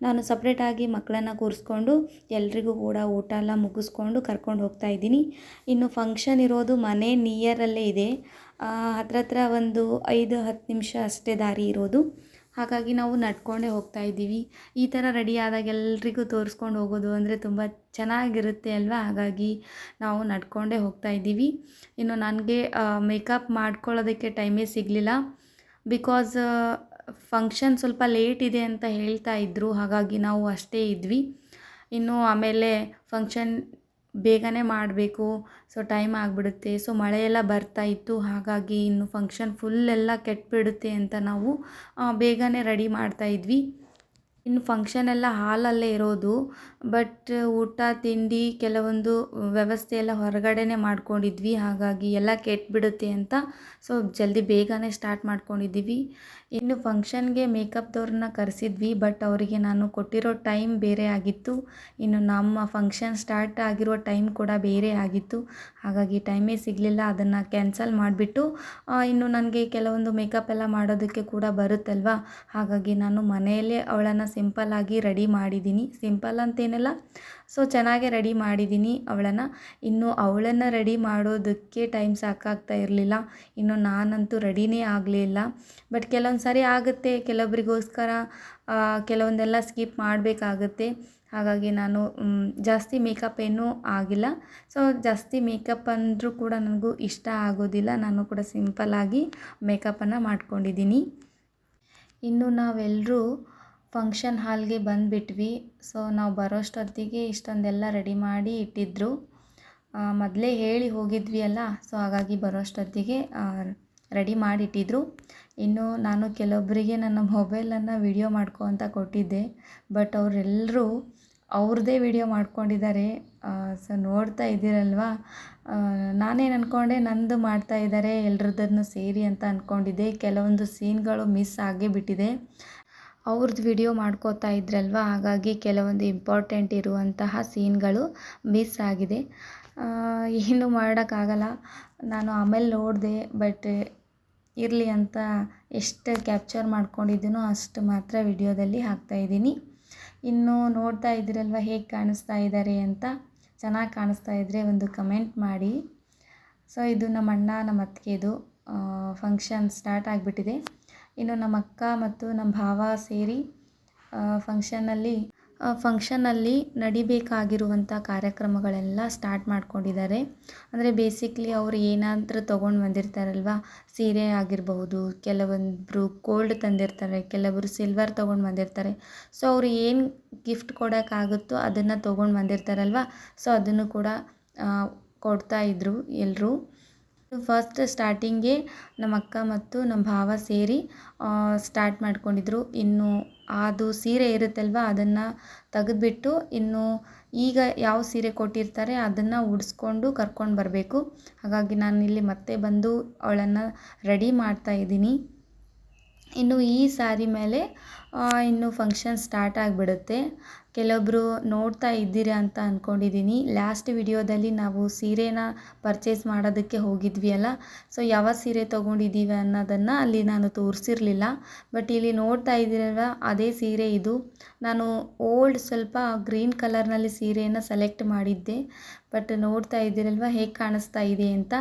ನಾನು ಸಪ್ರೇಟಾಗಿ ಮಕ್ಕಳನ್ನು ಕೂರಿಸ್ಕೊಂಡು ಎಲ್ರಿಗೂ ಕೂಡ ಊಟ ಎಲ್ಲ ಮುಗಿಸ್ಕೊಂಡು ಕರ್ಕೊಂಡು ಹೋಗ್ತಾ ಇದ್ದೀನಿ. ಇನ್ನು ಫಂಕ್ಷನ್ ಇರೋದು ಮನೆ ನಿಯರಲ್ಲೇ ಇದೆ. ಹತ್ರ ಹತ್ರ ಒಂದು ಐದು, ಹತ್ತು ನಿಮಿಷ ಅಷ್ಟೇ ದಾರಿ ಇರೋದು. ಹಾಗಾಗಿ ನಾವು ನಡ್ಕೊಂಡೇ ಹೋಗ್ತಾ ಇದ್ದೀವಿ. ಈ ಥರ ರೆಡಿ ಆದಾಗ ಎಲ್ರಿಗೂ ತೋರಿಸ್ಕೊಂಡು ಹೋಗೋದು ಅಂದರೆ ತುಂಬ ಚೆನ್ನಾಗಿರುತ್ತೆ ಅಲ್ವಾ? ಹಾಗಾಗಿ ನಾವು ನಡ್ಕೊಂಡೇ ಹೋಗ್ತಾ ಇದ್ದೀವಿ. ಇನ್ನು ನನಗೆ ಮೇಕಪ್ ಮಾಡ್ಕೊಳ್ಳೋದಕ್ಕೆ ಟೈಮೇ ಸಿಗಲಿಲ್ಲ. ಬಿಕಾಸ್ ಫಂಕ್ಷನ್ ಸ್ವಲ್ಪ ಲೇಟ್ ಇದೆ ಅಂತ ಹೇಳ್ತಾ ಇದ್ದರು ಹಾಗಾಗಿ ನಾವು ಅಷ್ಟೇ ಇದ್ವಿ. ಇನ್ನು ಆಮೇಲೆ ಫಂಕ್ಷನ್ ಬೇಗನೆ ಮಾಡಬೇಕು ಸೊ ಟೈಮ್ ಆಗಿಬಿಡುತ್ತೆ ಸೊ ಮಳೆಯೆಲ್ಲ ಬರ್ತಾ ಇತ್ತು, ಹಾಗಾಗಿ ಇನ್ನು ಫಂಕ್ಷನ್ ಫುಲ್ಲೆಲ್ಲ ಕೆಟ್ಟುಬಿಡುತ್ತೆ ಅಂತ ನಾವು ಬೇಗನೆ ರೆಡಿ ಮಾಡ್ತಾ ಇದ್ವಿ. ಇನ್ನು ಫಂಕ್ಷನ್ ಎಲ್ಲ ಹಾಲಲ್ಲೇ ಇರೋದು ಬಟ್ ಊಟ, ತಿಂಡಿ, ಕೆಲವೊಂದು ವ್ಯವಸ್ಥೆ ಎಲ್ಲ ಹೊರಗಡೆನೇ ಮಾಡ್ಕೊಂಡಿದ್ವಿ, ಹಾಗಾಗಿ ಎಲ್ಲ ಕೆಟ್ಟುಬಿಡುತ್ತೆ ಅಂತ ಸೊ ಜಲ್ದಿ ಬೇಗನೆ ಸ್ಟಾರ್ಟ್ ಮಾಡ್ಕೊಂಡಿದ್ದೀವಿ. ಇನ್ನು ಫಂಕ್ಷನ್ಗೆ ಮೇಕಪ್ದವ್ರನ್ನ ಕರೆಸಿದ್ವಿ, ಬಟ್ ಅವರಿಗೆ ನಾನು ಕೊಟ್ಟಿರೋ ಟೈಮ್ ಬೇರೆ ಆಗಿತ್ತು. ಇನ್ನು ನಮ್ಮ ಫಂಕ್ಷನ್ ಸ್ಟಾರ್ಟ್ ಆಗಿರೋ ಟೈಮ್ ಕೂಡ ಬೇರೆ ಆಗಿತ್ತು. ಹಾಗಾಗಿ ಟೈಮೇ ಸಿಗಲಿಲ್ಲ, ಅದನ್ನು ಕ್ಯಾನ್ಸಲ್ ಮಾಡಿಬಿಟ್ಟು ಇನ್ನು ನನಗೆ ಕೆಲವೊಂದು ಮೇಕಪ್ ಎಲ್ಲ ಮಾಡೋದಕ್ಕೆ ಕೂಡ ಬರುತ್ತಲ್ವ? ಹಾಗಾಗಿ ನಾನು ಮನೆಯಲ್ಲೇ ಅವಳನ್ನು ಸಿಂಪಲ್ಲಾಗಿ ರೆಡಿ ಮಾಡಿದ್ದೀನಿ. ಸಿಂಪಲ್ ಅಂತೇನಿಲ್ಲ, ಸೊ ಚೆನ್ನಾಗೆ ರೆಡಿ ಮಾಡಿದ್ದೀನಿ ಅವಳನ್ನು. ಇನ್ನು ಅವಳನ್ನು ರೆಡಿ ಮಾಡೋದಕ್ಕೆ ಟೈಮ್ ಸಾಕಾಗ್ತಾ ಇರಲಿಲ್ಲ. ಇನ್ನು ನಾನಂತೂ ರೆಡಿನೇ ಆಗಲಿಲ್ಲ ಬಟ್ ಕೆಲವೊಂದು ಸಾರಿ ಆಗುತ್ತೆ ಕೆಲವೊಬ್ಬರಿಗೋಸ್ಕರ ಕೆಲವೊಂದೆಲ್ಲ ಸ್ಕಿಪ್ ಮಾಡಬೇಕಾಗುತ್ತೆ. ಹಾಗಾಗಿ ನಾನು ಜಾಸ್ತಿ ಮೇಕಪ್ ಏನೂ ಆಗಿಲ್ಲ. ಸೊ ಜಾಸ್ತಿ ಮೇಕಪ್ ಅಂದರೂ ಕೂಡ ನನಗೂ ಇಷ್ಟ ಆಗೋದಿಲ್ಲ. ನಾನು ಕೂಡ ಸಿಂಪಲ್ಲಾಗಿ ಮೇಕಪ್ಪನ್ನು ಮಾಡ್ಕೊಂಡಿದ್ದೀನಿ. ಇನ್ನು ನಾವೆಲ್ಲರೂ ಫಂಕ್ಷನ್ ಹಾಲ್ಗೆ ಬಂದುಬಿಟ್ವಿ. ಸೊ ನಾವು ಬರೋಷ್ಟೊತ್ತಿಗೆ ಇಷ್ಟೊಂದೆಲ್ಲ ರೆಡಿ ಮಾಡಿ ಇಟ್ಟಿದ್ದರು ಮೊದಲೇ ಹೇಳಿ ಹೋಗಿದ್ವಿ ಅಲ್ಲ ಸೊ ಹಾಗಾಗಿ ಬರೋಷ್ಟೊತ್ತಿಗೆ ರೆಡಿ ಮಾಡಿಟ್ಟಿದ್ರು. ಇನ್ನು ನಾನು ಕೆಲವೊಬ್ಬರಿಗೆ ನನ್ನ ಮೊಬೈಲನ್ನು ವಿಡಿಯೋ ಮಾಡ್ಕೊ ಅಂತ ಕೊಟ್ಟಿದ್ದೆ ಬಟ್ ಅವರೆಲ್ಲರೂ ಅವ್ರದ್ದೇ ವಿಡಿಯೋ ಮಾಡ್ಕೊಂಡಿದ್ದಾರೆ. ಸೊ ನೋಡ್ತಾ ಇದ್ದೀರಲ್ವಾ? ನಾನೇನು ಅಂದ್ಕೊಂಡೆ ನಂದು ಮಾಡ್ತಾ ಇದ್ದಾರೆ ಎಲ್ರದ್ದನ್ನು ಸೇರಿ ಅಂತ ಅಂದ್ಕೊಂಡಿದ್ದೆ ಕೆಲವೊಂದು ಸೀನ್ಗಳು ಮಿಸ್ ಆಗೇ ಬಿಟ್ಟಿದೆ. ಅವ್ರದ್ದು ವಿಡಿಯೋ ಮಾಡ್ಕೋತಾ ಇದ್ರಲ್ವ? ಹಾಗಾಗಿ ಕೆಲವೊಂದು ಇಂಪಾರ್ಟೆಂಟ್ ಇರುವಂತಹ ಸೀನ್ಗಳು ಮಿಸ್ ಆಗಿದೆ. ಏನು ಮಾಡೋಕ್ಕಾಗಲ್ಲ. ನಾನು ಆಮೇಲೆ ನೋಡಿದೆ, ಬಟ್ ಇರಲಿ ಅಂತ ಎಷ್ಟು ಕ್ಯಾಪ್ಚರ್ ಮಾಡ್ಕೊಂಡಿದ್ದೀನೋ ಅಷ್ಟು ಮಾತ್ರ ವಿಡಿಯೋದಲ್ಲಿ ಹಾಕ್ತಾಯಿದ್ದೀನಿ ಇನ್ನು ನೋಡ್ತಾ ಇದ್ದೀರಲ್ವ ಹೇಗೆ ಕಾಣಿಸ್ತಾ ಇದ್ದಾರೆ ಅಂತ? ಚೆನ್ನಾಗಿ ಕಾಣಿಸ್ತಾ ಇದ್ದರೆ ಒಂದು ಕಮೆಂಟ್ ಮಾಡಿ. ಸೊ, ಇದು ನಮ್ಮ ಅಣ್ಣ, ನಮ್ಮ ಅತ್ತಿಗೆದು ಫಂಕ್ಷನ್ ಸ್ಟಾರ್ಟ್ ಆಗಿಬಿಟ್ಟಿದೆ. ಇನ್ನು ನಮ್ಮ ಅಕ್ಕ ಮತ್ತು ನಮ್ಮ ಭಾವ ಸೇರಿ ಫಂಕ್ಷನಲ್ಲಿ ಫಂಕ್ಷನಲ್ಲಿ ನಡಿಬೇಕಾಗಿರುವಂಥ ಕಾರ್ಯಕ್ರಮಗಳೆಲ್ಲ ಸ್ಟಾರ್ಟ್ ಮಾಡ್ಕೊಂಡಿದ್ದಾರೆ. ಅಂದರೆ ಬೇಸಿಕ್ಲಿ ಅವರು ಏನಾದರೂ ತೊಗೊಂಡು ಬಂದಿರ್ತಾರಲ್ವ? ಸೀರೆ ಆಗಿರಬಹುದು ಕೆಲವೊಬ್ಬರು ಗೋಲ್ಡ್ ತಂದಿರ್ತಾರೆ, ಕೆಲವರು ಸಿಲ್ವರ್ ತೊಗೊಂಡು ಬಂದಿರ್ತಾರೆ. ಸೊ ಅವರು ಏನು ಗಿಫ್ಟ್ ಕೊಡೋಕ್ಕಾಗುತ್ತೋ ಅದನ್ನು ತೊಗೊಂಡು ಬಂದಿರ್ತಾರಲ್ವ? ಸೊ ಅದನ್ನು ಕೂಡ ಕೊಡ್ತಾ ಇದ್ದರು ಎಲ್ಲರೂ ಫಸ್ಟ್ ಸ್ಟಾರ್ಟಿಂಗೇ ನಮ್ಮ ಅಕ್ಕ ಮತ್ತು ನಮ್ಮ ಭಾವ ಸೇರಿ ಸ್ಟಾರ್ಟ್ ಮಾಡ್ಕೊಂಡಿದ್ರು. ಇನ್ನು ಅದು ಸೀರೆ ಇರುತ್ತಲ್ವ, ಅದನ್ನು ತೆಗೆದ್ಬಿಟ್ಟು ಇನ್ನು ಈಗ ಯಾವ ಸೀರೆ ಕೊಟ್ಟಿರ್ತಾರೆ ಅದನ್ನು ಉಡಿಸ್ಕೊಂಡು ಕರ್ಕೊಂಡು ಬರಬೇಕು. ಹಾಗಾಗಿ ನಾನು ಇಲ್ಲಿ ಮತ್ತೆ ಬಂದು ಅವಳನ್ನು ರೆಡಿ ಮಾಡ್ತಾ ಇದ್ದೀನಿ. ಇನ್ನು ಈ ಸ್ಯಾರಿ ಮೇಲೆ ಇನ್ನು ಫಂಕ್ಷನ್ ಸ್ಟಾರ್ಟ್ ಆಗಿಬಿಡುತ್ತೆ. ಕೆಲವೊಬ್ಬರು ನೋಡ್ತಾ ಇದ್ದೀರಾ ಅಂತ ಅಂದ್ಕೊಂಡಿದ್ದೀನಿ ಲಾಸ್ಟ್ ವಿಡಿಯೋದಲ್ಲಿ ನಾವು ಸೀರೆನ ಪರ್ಚೇಸ್ ಮಾಡೋದಕ್ಕೆ ಹೋಗಿದ್ವಿ ಅಲ್ಲ ಸೊ ಯಾವ ಸೀರೆ ತೊಗೊಂಡಿದ್ದೀವಿ ಅನ್ನೋದನ್ನು ಅಲ್ಲಿ ನಾನು ತೋರಿಸಿರಲಿಲ್ಲ. ಬಟ್ ಇಲ್ಲಿ ನೋಡ್ತಾ ಇದ್ದೀರಲ್ವ, ಅದೇ ಸೀರೆ ಇದು. ನಾನು ಓಲ್ಡ್ ಸ್ವಲ್ಪ ಗ್ರೀನ್ ಕಲರ್ನಲ್ಲಿ ಸೀರೆಯನ್ನು ಸೆಲೆಕ್ಟ್ ಮಾಡಿದ್ದೆ. ಬಟ್ ನೋಡ್ತಾ ಇದ್ದೀರಲ್ವ, ಹೇಗೆ ಕಾಣಿಸ್ತಾ ಇದೆ ಅಂತ,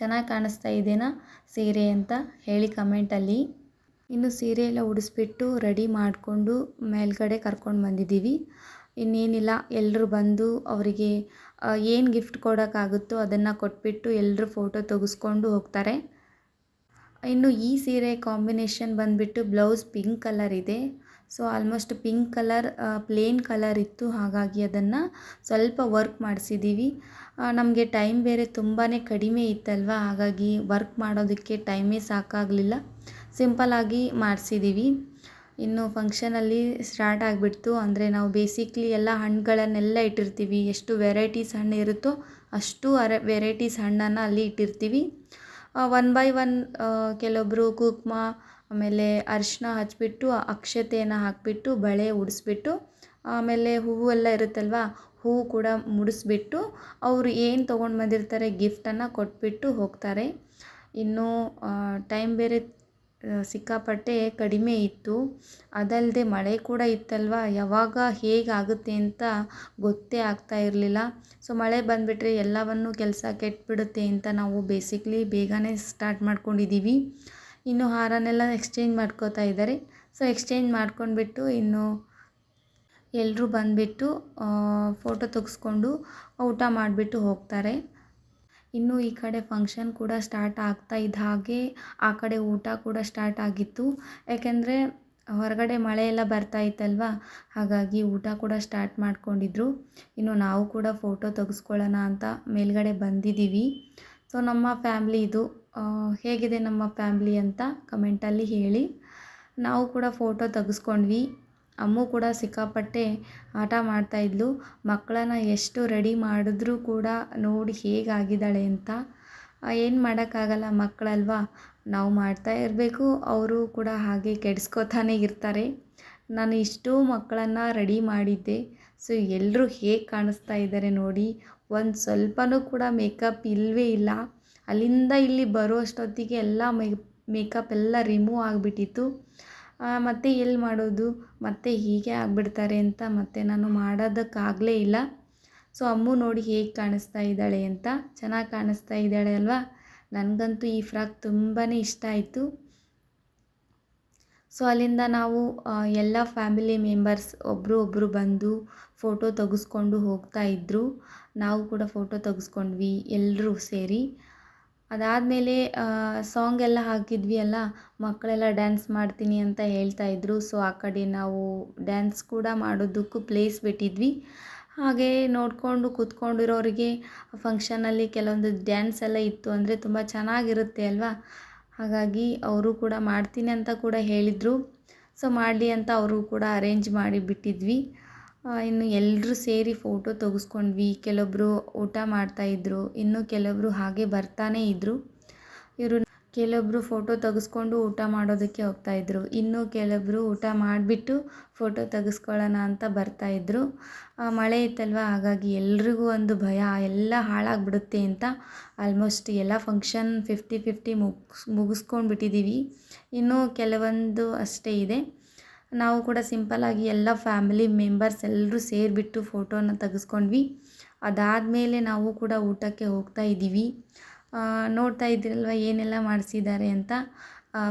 ಚೆನ್ನಾಗಿ ಕಾಣಿಸ್ತಾ ಇದೆಯಾ ಸೀರೆ ಅಂತ ಹೇಳಿ ಕಮೆಂಟಲ್ಲಿ. ಇನ್ನು ಸೀರೆ ಎಲ್ಲ ಉಡಿಸ್ಬಿಟ್ಟು ರೆಡಿ ಮಾಡಿಕೊಂಡು ಮೇಲ್ಗಡೆ ಕರ್ಕೊಂಡು ಬಂದಿದ್ದೀವಿ. ಇನ್ನೇನಿಲ್ಲ ಎಲ್ಲರೂ ಬಂದು ಅವರಿಗೆ ಏನು ಗಿಫ್ಟ್ ಕೊಡೋಕ್ಕಾಗುತ್ತೋ ಅದನ್ನು ಕೊಟ್ಬಿಟ್ಟು ಎಲ್ಲರೂ ಫೋಟೋ ತೆಗೆಸ್ಕೊಂಡು ಹೋಗ್ತಾರೆ. ಇನ್ನು ಈ ಸೀರೆ ಕಾಂಬಿನೇಷನ್ ಬಂದುಬಿಟ್ಟು ಬ್ಲೌಸ್ ಪಿಂಕ್ ಕಲರ್ ಇದೆ. So, almost pink colour plain colour ಇತ್ತು. ಹಾಗಾಗಿ ಅದನ್ನು ಸ್ವಲ್ಪ ವರ್ಕ್ ಮಾಡಿಸಿದ್ದೀವಿ. ನಮಗೆ ಟೈಮ್ ಬೇರೆ ತುಂಬಾ ಕಡಿಮೆ ಇತ್ತಲ್ವ? ಹಾಗಾಗಿ ವರ್ಕ್ ಮಾಡೋದಕ್ಕೆ ಟೈಮೇ ಸಾಕಾಗಲಿಲ್ಲ. ಸಿಂಪಲ್ಲಾಗಿ ಮಾಡಿಸಿದ್ದೀವಿ ಇನ್ನು ಫಂಕ್ಷನಲ್ಲಿ ಸ್ಟಾರ್ಟ್ ಆಗಿಬಿಡ್ತು. ಅಂದರೆ ನಾವು ಬೇಸಿಕ್ಲಿ ಎಲ್ಲ ಹಣ್ಣುಗಳನ್ನೆಲ್ಲ ಇಟ್ಟಿರ್ತೀವಿ. ಎಷ್ಟು ವೆರೈಟೀಸ್ ಹಣ್ಣು ಇರುತ್ತೋ ಅಷ್ಟು ಅರ ವೆರೈಟೀಸ್ ಹಣ್ಣನ್ನು ಅಲ್ಲಿ ಇಟ್ಟಿರ್ತೀವಿ. ಒನ್ ಬೈ ಒನ್ ಕೆಲವೊಬ್ಬರು ಕುಂಕುಮ, ಆಮೇಲೆ ಅರಿಶಿನ ಹಚ್ಚಿಬಿಟ್ಟು ಅಕ್ಷತೆಯನ್ನು ಹಾಕಿಬಿಟ್ಟು, ಬಳೆ ಉಡಿಸ್ಬಿಟ್ಟು, ಆಮೇಲೆ ಹೂವು ಎಲ್ಲ ಇರುತ್ತಲ್ವ, ಹೂವು ಕೂಡ ಮುಡಿಸ್ಬಿಟ್ಟು, ಅವರು ಏನು ತೊಗೊಂಡು ಬಂದಿರ್ತಾರೆ ಗಿಫ್ಟನ್ನು ಕೊಟ್ಬಿಟ್ಟು ಹೋಗ್ತಾರೆ. ಇನ್ನು ಟೈಮ್ ಬೇರೆ ಸಿಕ್ಕಾಪಟ್ಟೆ ಕಡಿಮೆ ಇತ್ತು. ಅದಲ್ಲದೆ ಮಳೆ ಕೂಡ ಇತ್ತಲ್ವ? ಯಾವಾಗ ಹೇಗಾಗುತ್ತೆ ಅಂತ ಗೊತ್ತೇ ಆಗ್ತಾ ಇರಲಿಲ್ಲ. ಸೊ, ಮಳೆ ಬಂದುಬಿಟ್ರೆ ಎಲ್ಲವನ್ನೂ ಕೆಲಸ ಕೆಟ್ಟುಬಿಡುತ್ತೆ ಅಂತ ನಾವು ಬೇಸಿಕ್ಲಿ ಬೇಗನೆ ಸ್ಟಾರ್ಟ್ ಮಾಡ್ಕೊಂಡಿದ್ದೀವಿ. ಇನ್ನು ಹಾರನೆಲ್ಲ ಎಕ್ಸ್ಚೇಂಜ್ ಮಾಡ್ಕೋತಾ ಇದ್ದಾರೆ. ಸೊ ಎಕ್ಸ್ಚೇಂಜ್ ಮಾಡ್ಕೊಂಡ್ಬಿಟ್ಟು ಇನ್ನು ಎಲ್ಲರೂ ಬಂದುಬಿಟ್ಟು ಫೋಟೋ ತೆಗೆಸ್ಕೊಂಡು ಊಟ ಮಾಡಿಬಿಟ್ಟು ಹೋಗ್ತಾರೆ. ಇನ್ನು ಈ ಕಡೆ ಫಂಕ್ಷನ್ ಕೂಡ ಸ್ಟಾರ್ಟ್ ಆಗ್ತಾ ಇದ್ದ ಹಾಗೆ, ಆ ಕಡೆ ಊಟ ಕೂಡ ಸ್ಟಾರ್ಟ್ ಆಗಿತ್ತು. ಯಾಕೆಂದರೆ ಹೊರಗಡೆ ಮಳೆ ಎಲ್ಲ ಬರ್ತಾ ಇತ್ತಲ್ವ, ಹಾಗಾಗಿ ಊಟ ಕೂಡ ಸ್ಟಾರ್ಟ್ ಮಾಡ್ಕೊಂಡಿದ್ರು. ಇನ್ನು ನಾವು ಕೂಡ ಫೋಟೋ ತೆಗೆಸ್ಕೊಳ್ಳೋಣ ಅಂತ ಮೇಲ್ಗಡೆ ಬಂದಿದ್ದೀವಿ. ಸೊ ನಮ್ಮ ಫ್ಯಾಮ್ಲಿ ಇದು. ಹೇಗಿದೆ ನಮ್ಮ ಫ್ಯಾಮ್ಲಿ ಅಂತ ಕಮೆಂಟಲ್ಲಿ ಹೇಳಿ. ನಾವು ಕೂಡ ಫೋಟೋ ತೆಗೆಸ್ಕೊಂಡ್ವಿ. ಅಮ್ಮು ಕೂಡ ಸಿಕ್ಕಾಪಟ್ಟೆ ಆಟ ಮಾಡ್ತಾಯಿದ್ಲು ಮಕ್ಕಳನ್ನ ಎಷ್ಟು ರೆಡಿ ಮಾಡಿದ್ರೂ ಕೂಡ ನೋಡಿ ಹೇಗಾಗಿದ್ದಾಳೆ ಅಂತ. ಏನು ಮಾಡೋಕ್ಕಾಗಲ್ಲ ಮಕ್ಕಳಲ್ವಾ? ನಾವು ಮಾಡ್ತಾ ಇರಬೇಕು, ಅವರು ಕೂಡ ಹಾಗೆ ಕೆಡಿಸ್ಕೋತಾನೆ ಇರ್ತಾರೆ. ನಾನು ಇಷ್ಟು ಮಕ್ಕಳನ್ನು ರೆಡಿ ಮಾಡಿದ್ದೆ. ಸೊ ಎಲ್ಲರೂ ಹೇಗೆ ಕಾಣಿಸ್ತಾ ಇದ್ದಾರೆ ನೋಡಿ. ಒಂದು ಸ್ವಲ್ಪನೂ ಕೂಡ ಮೇಕಪ್ ಇಲ್ಲವೇ ಇಲ್ಲ. ಅಲ್ಲಿಂದ ಇಲ್ಲಿ ಬರೋ ಅಷ್ಟೊತ್ತಿಗೆ ಎಲ್ಲ ಮೇಕಪ್ ಎಲ್ಲ ರಿಮೂವ್ ಆಗಿಬಿಟ್ಟಿತ್ತು. ಮತ್ತು ಎಲ್ಲಿ ಮಾಡೋದು? ಮತ್ತೆ ಹೀಗೆ ಆಗಿಬಿಡ್ತಾರೆ ಅಂತ ಮತ್ತೆ ನಾನು ಮಾಡೋದಕ್ಕಾಗಲೇ ಇಲ್ಲ. ಸೊ, ಅಮ್ಮು ನೋಡಿ ಹೇಗೆ ಕಾಣಿಸ್ತಾ ಇದ್ದಾಳೆ ಅಂತ. ಚೆನ್ನಾಗಿ ಕಾಣಿಸ್ತಾ ಇದ್ದಾಳೆ ಅಲ್ವಾ? ನನಗಂತೂ ಈ ಫ್ರಾಕ್ ತುಂಬಾ ಇಷ್ಟ ಆಯಿತು. ಸೊ, ಅಲ್ಲಿಂದ ನಾವು ಎಲ್ಲ ಫ್ಯಾಮಿಲಿ ಮೆಂಬರ್ಸ್ ಒಬ್ಬರು ಒಬ್ಬರು ಬಂದು ಫೋಟೋ ತೆಗೆಸ್ಕೊಂಡು ಹೋಗ್ತಾ ಇದ್ದರು ನಾವು ಕೂಡ ಫೋಟೋ ತೆಗೆಸ್ಕೊಂಡ್ವಿ ಎಲ್ಲರೂ ಸೇರಿ. ಅದಾದಮೇಲೆ ಸಾಂಗ್ ಎಲ್ಲ ಹಾಕಿದ್ವಿ ಅಲ್ಲ ಮಕ್ಕಳೆಲ್ಲ ಡ್ಯಾನ್ಸ್ ಮಾಡ್ತೀನಿ ಅಂತ ಹೇಳ್ತಾ ಇದ್ದರು ಸೊ ಆ ಕಡೆ ನಾವು ಡ್ಯಾನ್ಸ್ ಕೂಡ ಮಾಡೋದಕ್ಕೂ ಪ್ಲೇಸ್ ಬಿಟ್ಟಿದ್ವಿ. ಹಾಗೆ ನೋಡಿಕೊಂಡು ಕೂತ್ಕೊಂಡಿರೋರಿಗೆ ಫಂಕ್ಷನಲ್ಲಿ ಕೆಲವೊಂದು ಡ್ಯಾನ್ಸ್ ಎಲ್ಲ ಇತ್ತು ಅಂದರೆ ತುಂಬ ಚೆನ್ನಾಗಿರುತ್ತೆ ಅಲ್ವಾ? ಹಾಗಾಗಿ ಅವರು ಕೂಡ ಮಾಡ್ತೀನಿ ಅಂತ ಕೂಡ ಹೇಳಿದರು. ಸೊ ಮಾಡಲಿ ಅಂತ ಅವರು ಕೂಡ ಅರೇಂಜ್ ಮಾಡಿ ಬಿಟ್ಟಿದ್ವಿ. ಇನ್ನು ಎಲ್ಲರೂ ಸೇರಿ ಫೋಟೋ ತೆಗೆಸ್ಕೊಂಡ್ವಿ. ಕೆಲವೊಬ್ಬರು ಊಟ ಮಾಡ್ತಾಯಿದ್ರು ಇನ್ನು ಕೆಲವೊಬ್ಬರು ಹಾಗೆ ಬರ್ತಾನೇ ಇದ್ದರು ಇವರು ಕೆಲವೊಬ್ಬರು ಫೋಟೋ ತೆಗೆಸ್ಕೊಂಡು ಊಟ ಮಾಡೋದಕ್ಕೆ ಹೋಗ್ತಾಯಿದ್ರು ಇನ್ನು ಕೆಲವೊಬ್ಬರು ಊಟ ಮಾಡಿಬಿಟ್ಟು ಫೋಟೋ ತೆಗೆಸ್ಕೊಳ್ಳೋಣ ಅಂತ ಬರ್ತಾಯಿದ್ರು ಮಳೆ ಇತ್ತಲ್ವ? ಹಾಗಾಗಿ ಎಲ್ರಿಗೂ ಒಂದು ಭಯ. ಎಲ್ಲ ಹಾಳಾಗ್ಬಿಡುತ್ತೆ ಅಂತ ಆಲ್ಮೋಸ್ಟ್ ಎಲ್ಲ ಫಂಕ್ಷನ್ ಫಿಫ್ಟಿ ಫಿಫ್ಟಿ ಮುಗ್ಸ್ ಮುಗಿಸ್ಕೊಂಡ್ಬಿಟ್ಟಿದ್ದೀವಿ ಇನ್ನೂ ಕೆಲವೊಂದು ಅಷ್ಟೇ ಇದೆ. ನಾವು ಕೂಡ ಸಿಂಪಲ್ಲಾಗಿ ಎಲ್ಲ ಫ್ಯಾಮಿಲಿ ಮೆಂಬರ್ಸ್ ಎಲ್ಲರೂ ಸೇರಿಬಿಟ್ಟು ಫೋಟೋನ ತೆಗೆಸ್ಕೊಂಡ್ವಿ. ಅದಾದಮೇಲೆ ನಾವು ಕೂಡ ಊಟಕ್ಕೆ ಹೋಗ್ತಾ ಇದ್ದೀವಿ. ನೋಡ್ತಾ ಇದ್ದೀರಲ್ವ ಏನೆಲ್ಲ ಮಾಡಿಸಿದ್ದಾರೆ ಅಂತ?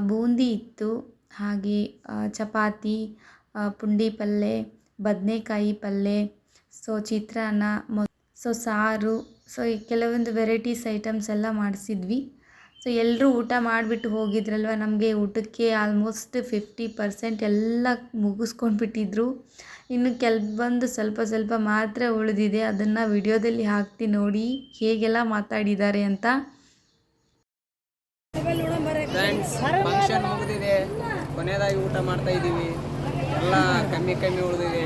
ಬೂಂದಿ ಇತ್ತು, ಹಾಗೆ ಚಪಾತಿ ಪುಂಡಿ ಪಲ್ಯ ಬದನೆಕಾಯಿ ಪಲ್ಯ ಸೊ ಚಿತ್ರಾನ್ನ ಸೊ ಸಾರು, ಸೊ ಈ ಕೆಲವೊಂದು ವೆರೈಟೀಸ್ ಐಟಮ್ಸ್ ಎಲ್ಲ ಮಾಡಿಸಿದ್ವಿ. ಸೊ ಎಲ್ಲರೂ ಊಟ ಮಾಡಿಬಿಟ್ಟು ಹೋಗಿದ್ರಲ್ವ? ನಮಗೆ ಊಟಕ್ಕೆ ಆಲ್ಮೋಸ್ಟ್ ಫಿಫ್ಟಿ ಪರ್ಸೆಂಟ್ ಎಲ್ಲ ಮುಗಿಸ್ಕೊಂಡು ಬಿಟ್ಟಿದ್ರು ಇನ್ನು ಕೆಲವೊಂದು ಸ್ವಲ್ಪ ಸ್ವಲ್ಪ ಮಾತ್ರ ಉಳಿದಿದೆ. ಅದನ್ನು ವಿಡಿಯೋದಲ್ಲಿ ಹಾಕ್ತಿ ನೋಡಿ ಹೇಗೆಲ್ಲ ಮಾತಾಡಿದ್ದಾರೆ ಅಂತ. ಕೊನೆಯದಾಗಿ ಊಟ ಮಾಡ್ತಾ ಇದ್ದೀವಿ. ಎಲ್ಲ ಕಮ್ಮಿ ಕಮ್ಮಿ ಉಳಿದಿದೆ.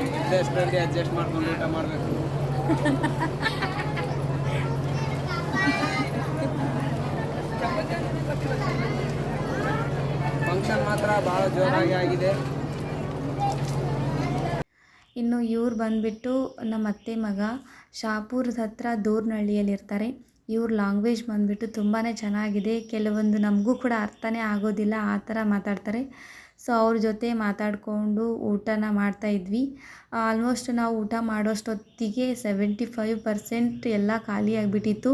ಅಡ್ಜಸ್ಟ್ ಮಾಡ್ಕೊಂಡು ಊಟ ಮಾಡಬೇಕು. ಫಂಕ್ಷನ್ ಮಾತ್ರ ಭಾಳ ಜೋರಾಗಿ ಆಗಿದೆ. ಇನ್ನು ಇವ್ರು ಬಂದುಬಿಟ್ಟು ನಮ್ಮ ಅತ್ತೆ ಮಗ ಶಾಪುರದ ಹತ್ರ ದೂರ್ನಹಳ್ಳಿಯಲ್ಲಿರ್ತಾರೆ ಇವ್ರ ಲ್ಯಾಂಗ್ವೇಜ್ ಬಂದ್ಬಿಟ್ಟು ತುಂಬಾ ಚೆನ್ನಾಗಿದೆ. ಕೆಲವೊಂದು ನಮಗೂ ಕೂಡ ಅರ್ಥನೇ ಆಗೋದಿಲ್ಲ ಆ ಥರ ಮಾತಾಡ್ತಾರೆ. ಸೊ ಅವ್ರ ಜೊತೆ ಮಾತಾಡಿಕೊಂಡು ಊಟನ ಮಾಡ್ತಾ ಇದ್ವಿ. ಆಲ್ಮೋಸ್ಟ್ ನಾವು ಊಟ ಮಾಡೋಷ್ಟೊತ್ತಿಗೆ ಸೆವೆಂಟಿ ಫೈವ್ ಪರ್ಸೆಂಟ್ ಎಲ್ಲ ಖಾಲಿ ಆಗಿಬಿಟ್ಟಿತ್ತು.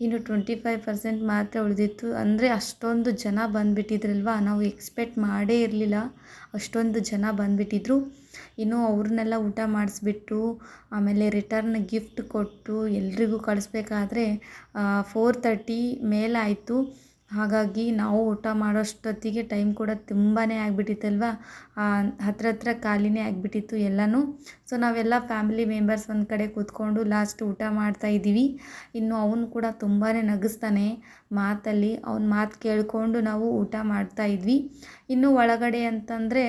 ಇನ್ನು ಟ್ವೆಂಟಿ ಫೈವ್ ಪರ್ಸೆಂಟ್ ಮಾತ್ರ ಉಳಿದಿತ್ತು. ಅಂದರೆ ಅಷ್ಟೊಂದು ಜನ ಬಂದುಬಿಟ್ಟಿದ್ರಲ್ವ? ನಾವು ಎಕ್ಸ್ಪೆಕ್ಟ್ ಮಾಡೇ ಇರಲಿಲ್ಲ. ಅಷ್ಟೊಂದು ಜನ ಬಂದುಬಿಟ್ಟಿದ್ರು. ಇನ್ನು ಅವ್ರನ್ನೆಲ್ಲ ಊಟ ಮಾಡಿಸ್ಬಿಟ್ಟು, ಆಮೇಲೆ ರಿಟರ್ನ್ ಗಿಫ್ಟ್ ಕೊಟ್ಟು ಎಲ್ರಿಗೂ ಕಳಿಸ್ಬೇಕಾದ್ರೆ ಫೋರ್ ತರ್ಟಿ ಮೇಲಾಯಿತು ಹಾಗಾಗಿ ನಾವು ಊಟ ಮಾಡೋಷ್ಟೊತ್ತಿಗೆ ಟೈಮ್ ಕೂಡ ತುಂಬಾ ಆಗಿಬಿಟ್ಟಿತ್ತಲ್ವ? ಹತ್ರ ಹತ್ರ ಖಾಲಿನೇ ಆಗಿಬಿಟ್ಟಿತ್ತು ಎಲ್ಲನೂ. ಸೊ, ನಾವೆಲ್ಲ ಫ್ಯಾಮಿಲಿ ಮೆಂಬರ್ಸ್ ಒಂದು ಕಡೆ ಕೂತ್ಕೊಂಡು ಲಾಸ್ಟ್ ಊಟ ಮಾಡ್ತಾ ಇದ್ದೀವಿ. ಇನ್ನು ಅವನು ಕೂಡ ತುಂಬಾ ನಗಿಸ್ತಾನೆ. ಮಾತಲ್ಲಿ ಅವನ ಮಾತು ಕೇಳಿಕೊಂಡು ನಾವು ಊಟ ಮಾಡ್ತಾ ಇದ್ವಿ. ಇನ್ನು ಒಳಗಡೆ ಅಂತಂದರೆ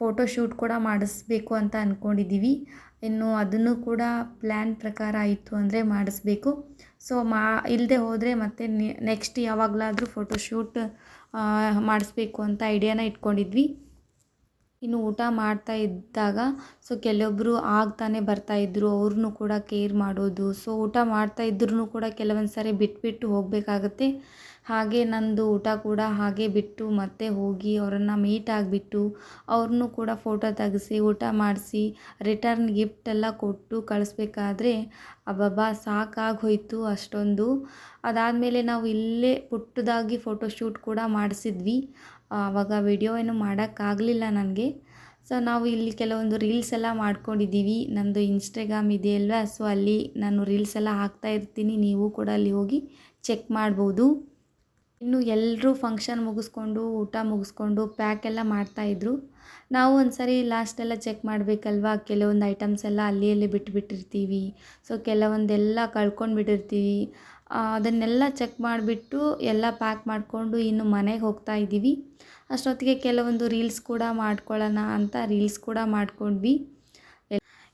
ಫೋಟೋ ಶೂಟ್ ಕೂಡ ಮಾಡಿಸ್ಬೇಕು ಅಂತ ಅಂದ್ಕೊಂಡಿದ್ದೀವಿ ಇನ್ನು ಅದನ್ನು ಕೂಡ ಪ್ಲ್ಯಾನ್ ಪ್ರಕಾರ ಆಯಿತು ಅಂದರೆ ಮಾಡಿಸ್ಬೇಕು. ಸೊ ಮಾ ಇಲ್ಲದೆ ಹೋದರೆ ಮತ್ತೆ ನೆಕ್ಸ್ಟ್ ಯಾವಾಗಲಾದರೂ ಫೋಟೋ ಶೂಟ್ ಮಾಡಿಸ್ಬೇಕು ಅಂತ ಐಡಿಯಾನ ಇಟ್ಕೊಂಡಿದ್ವಿ. ಇನ್ನು ಊಟ ಮಾಡ್ತಾ ಇದ್ದಾಗ ಸೊ ಕೆಲವೊಬ್ಬರು ಆಗ್ತಾನೆ ಬರ್ತಾಯಿದ್ರು ಅವ್ರನ್ನೂ ಕೂಡ ಕೇರ್ ಮಾಡೋದು. ಸೊ ಊಟ ಮಾಡ್ತಾ ಇದ್ರೂ ಕೂಡ ಕೆಲವೊಂದು ಸಾರಿ ಬಿಟ್ಬಿಟ್ಟು ಹೋಗಬೇಕಾಗತ್ತೆ. ಹಾಗೆ ನಂದು ಊಟ ಕೂಡ ಹಾಗೆ ಬಿಟ್ಟು ಮತ್ತೆ ಹೋಗಿ ಅವರನ್ನು ಮೀಟ್ ಆಗಿಬಿಟ್ಟು ಅವ್ರನ್ನೂ ಕೂಡ ಫೋಟೋ ತೆಗೆಸಿ, ಊಟ ಮಾಡಿಸಿ ರಿಟರ್ನ್ ಗಿಫ್ಟ್ ಎಲ್ಲ ಕೊಟ್ಟು ಕಳಿಸ್ಬೇಕಾದ್ರೆ ಅಬ್ಬಬ್ಬಾ ಸಾಕಾಗಿ ಹೋಯಿತು ಅಷ್ಟೊಂದು. ಅದಾದಮೇಲೆ ನಾವು ಇಲ್ಲೇ ಪುಟ್ಟದಾಗಿ ಫೋಟೋ ಶೂಟ್ ಕೂಡ ಮಾಡಿಸಿದ್ವಿ. ಆವಾಗ ವಿಡಿಯೋ ಏನು ಮಾಡೋಕ್ಕಾಗಲಿಲ್ಲ ನನಗೆ. ಸೊ ನಾವು ಇಲ್ಲಿ ಕೆಲವೊಂದು ರೀಲ್ಸ್ ಎಲ್ಲ ಮಾಡ್ಕೊಂಡಿದ್ದೀವಿ. ನಂದು ಇನ್ಸ್ಟಾಗ್ರಾಮ್ ಇದೆ ಸೊ ಅಲ್ಲಿ ನಾನು ರೀಲ್ಸ್ ಎಲ್ಲ ಹಾಕ್ತಾ ಇರ್ತೀನಿ. ನೀವು ಕೂಡ ಅಲ್ಲಿ ಹೋಗಿ ಚೆಕ್ ಮಾಡ್ಬೋದು. ಇನ್ನು ಎಲ್ಲರೂ ಫಂಕ್ಷನ್ ಮುಗಿಸ್ಕೊಂಡು, ಊಟ ಮುಗಿಸ್ಕೊಂಡು ಪ್ಯಾಕ್ ಎಲ್ಲ ಮಾಡ್ತಾಯಿದ್ರು ನಾವು ಒಂದು ಲಾಸ್ಟೆಲ್ಲ ಚೆಕ್ ಮಾಡಬೇಕಲ್ವಾ? ಕೆಲವೊಂದು ಐಟಮ್ಸ್ ಎಲ್ಲ ಅಲ್ಲಿ ಅಲ್ಲಿ ಬಿಟ್ಟುಬಿಟ್ಟಿರ್ತೀವಿ ಸೊ ಕೆಲವೊಂದೆಲ್ಲ ಕಳ್ಕೊಂಡು ಬಿಟ್ಟಿರ್ತೀವಿ. ಅದನ್ನೆಲ್ಲ ಚೆಕ್ ಮಾಡಿಬಿಟ್ಟು ಎಲ್ಲ ಪ್ಯಾಕ್ ಮಾಡಿಕೊಂಡು ಇನ್ನು ಮನೆಗೆ ಹೋಗ್ತಾ ಇದ್ದೀವಿ. ಅಷ್ಟೊತ್ತಿಗೆ ಕೆಲವೊಂದು ರೀಲ್ಸ್ ಕೂಡ ಮಾಡ್ಕೊಳ್ಳೋಣ ಅಂತ ರೀಲ್ಸ್ ಕೂಡ ಮಾಡ್ಕೊಂಡ್ವಿ.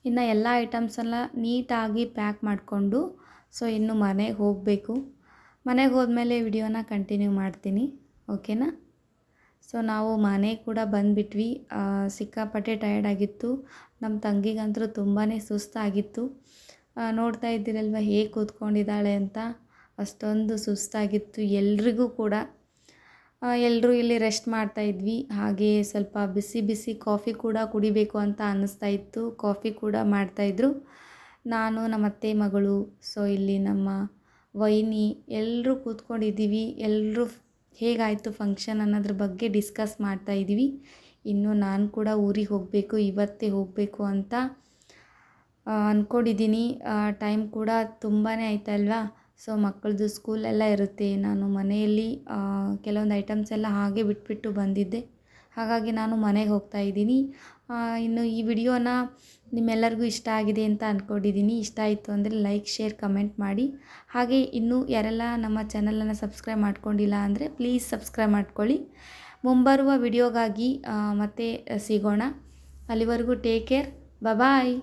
ಇನ್ನು ಎಲ್ಲ ಐಟಮ್ಸೆಲ್ಲ ನೀಟಾಗಿ ಪ್ಯಾಕ್ ಮಾಡಿಕೊಂಡು ಸೊ ಇನ್ನು ಮನೆಗೆ ಹೋಗಬೇಕು. ಮನೆಗೆ ಹೋದ್ಮೇಲೆ ವಿಡಿಯೋನ ಕಂಟಿನ್ಯೂ ಮಾಡ್ತೀನಿ, ಓಕೆನಾ? ಸೊ ನಾವು ಮನೆ ಕೂಡ ಬಂದುಬಿಟ್ವಿ. ಸಿಕ್ಕಾಪಟ್ಟೆ ಟಯರ್ಡ್ ಆಗಿತ್ತು. ನಮ್ಮ ತಂಗಿಗಂತೂ ತುಂಬಾ ಸುಸ್ತಾಗಿತ್ತು. ನೋಡ್ತಾ ಇದ್ದೀರಲ್ವ ಹೇಗೆ ಕೂತ್ಕೊಂಡಿದ್ದಾಳೆ ಅಂತ? ಅಷ್ಟೊಂದು ಸುಸ್ತಾಗಿತ್ತು ಎಲ್ರಿಗೂ ಕೂಡ. ಎಲ್ಲರೂ ಇಲ್ಲಿ ರೆಸ್ಟ್ ಮಾಡ್ತಾ ಇದ್ವಿ. ಹಾಗೆ ಸ್ವಲ್ಪ ಬಿಸಿ ಬಿಸಿ ಕಾಫಿ ಕೂಡ ಕುಡಿಬೇಕು ಅಂತ ಅನ್ನಿಸ್ತಾ ಇತ್ತು. ಕಾಫಿ ಕೂಡ ಮಾಡ್ತಾಯಿದ್ರು ನಾನು ನಮ್ಮ ಅತ್ತೆ ಮಗಳು ಸೊ ಇಲ್ಲಿ ನಮ್ಮ ವೈನಿ ಎಲ್ಲರೂ ಕೂತ್ಕೊಂಡಿದ್ದೀವಿ ಎಲ್ಲರೂ ಹೇಗಾಯಿತು ಫಂಕ್ಷನ್ ಅನ್ನೋದ್ರ ಬಗ್ಗೆ ಡಿಸ್ಕಸ್ ಮಾಡ್ತಾ ಇದ್ದೀವಿ. ಇನ್ನು ನಾನು ಕೂಡ ಊರಿಗೆ ಹೋಗಬೇಕು, ಇವತ್ತೇ ಹೋಗಬೇಕು ಅಂತ ಅಂದ್ಕೊಂಡಿದ್ದೀನಿ ಟೈಮ್ ಕೂಡ ತುಂಬಾ ಆಯ್ತಲ್ವಾ? ಸೊ ಮಕ್ಕಳದು ಸ್ಕೂಲೆಲ್ಲ ಇರುತ್ತೆ. ನಾನು ಮನೆಯಲ್ಲಿ ಕೆಲವೊಂದು ಐಟಮ್ಸ್ ಎಲ್ಲ ಹಾಗೆ ಬಿಟ್ಬಿಟ್ಟು ಬಂದಿದ್ದೆ. ಹಾಗಾಗಿ ನಾನು ಮನೆಗೆ ಹೋಗ್ತಾ ಇದ್ದೀನಿ. ಇನ್ನು ಈ ವಿಡಿಯೋನ ನಿಮ್ಮೆಲ್ಲರಿಗೂ ಇಷ್ಟ ಆಗಿದೆ ಅಂತ ಅಂದ್ಕೊಂಡಿದ್ದೀನಿ ಇಷ್ಟ ಆಯಿತು ಅಂದರೆ ಲೈಕ್, ಶೇರ್, ಕಮೆಂಟ್ ಮಾಡಿ. ಹಾಗೆ ಇನ್ನೂ ಯಾರೆಲ್ಲ ನಮ್ಮ ಚಾನಲನ್ನು ಸಬ್ಸ್ಕ್ರೈಬ್ ಮಾಡ್ಕೊಂಡಿಲ್ಲ ಅಂದರೆ ಪ್ಲೀಸ್ ಸಬ್ಸ್ಕ್ರೈಬ್ ಮಾಡ್ಕೊಳ್ಳಿ. ಮುಂಬರುವ ವಿಡಿಯೋಗಾಗಿ ಮತ್ತೆ ಸಿಗೋಣ. ಅಲ್ಲಿವರೆಗೂ ಟೇಕ್ ಕೇರ್ ಬಾಯ್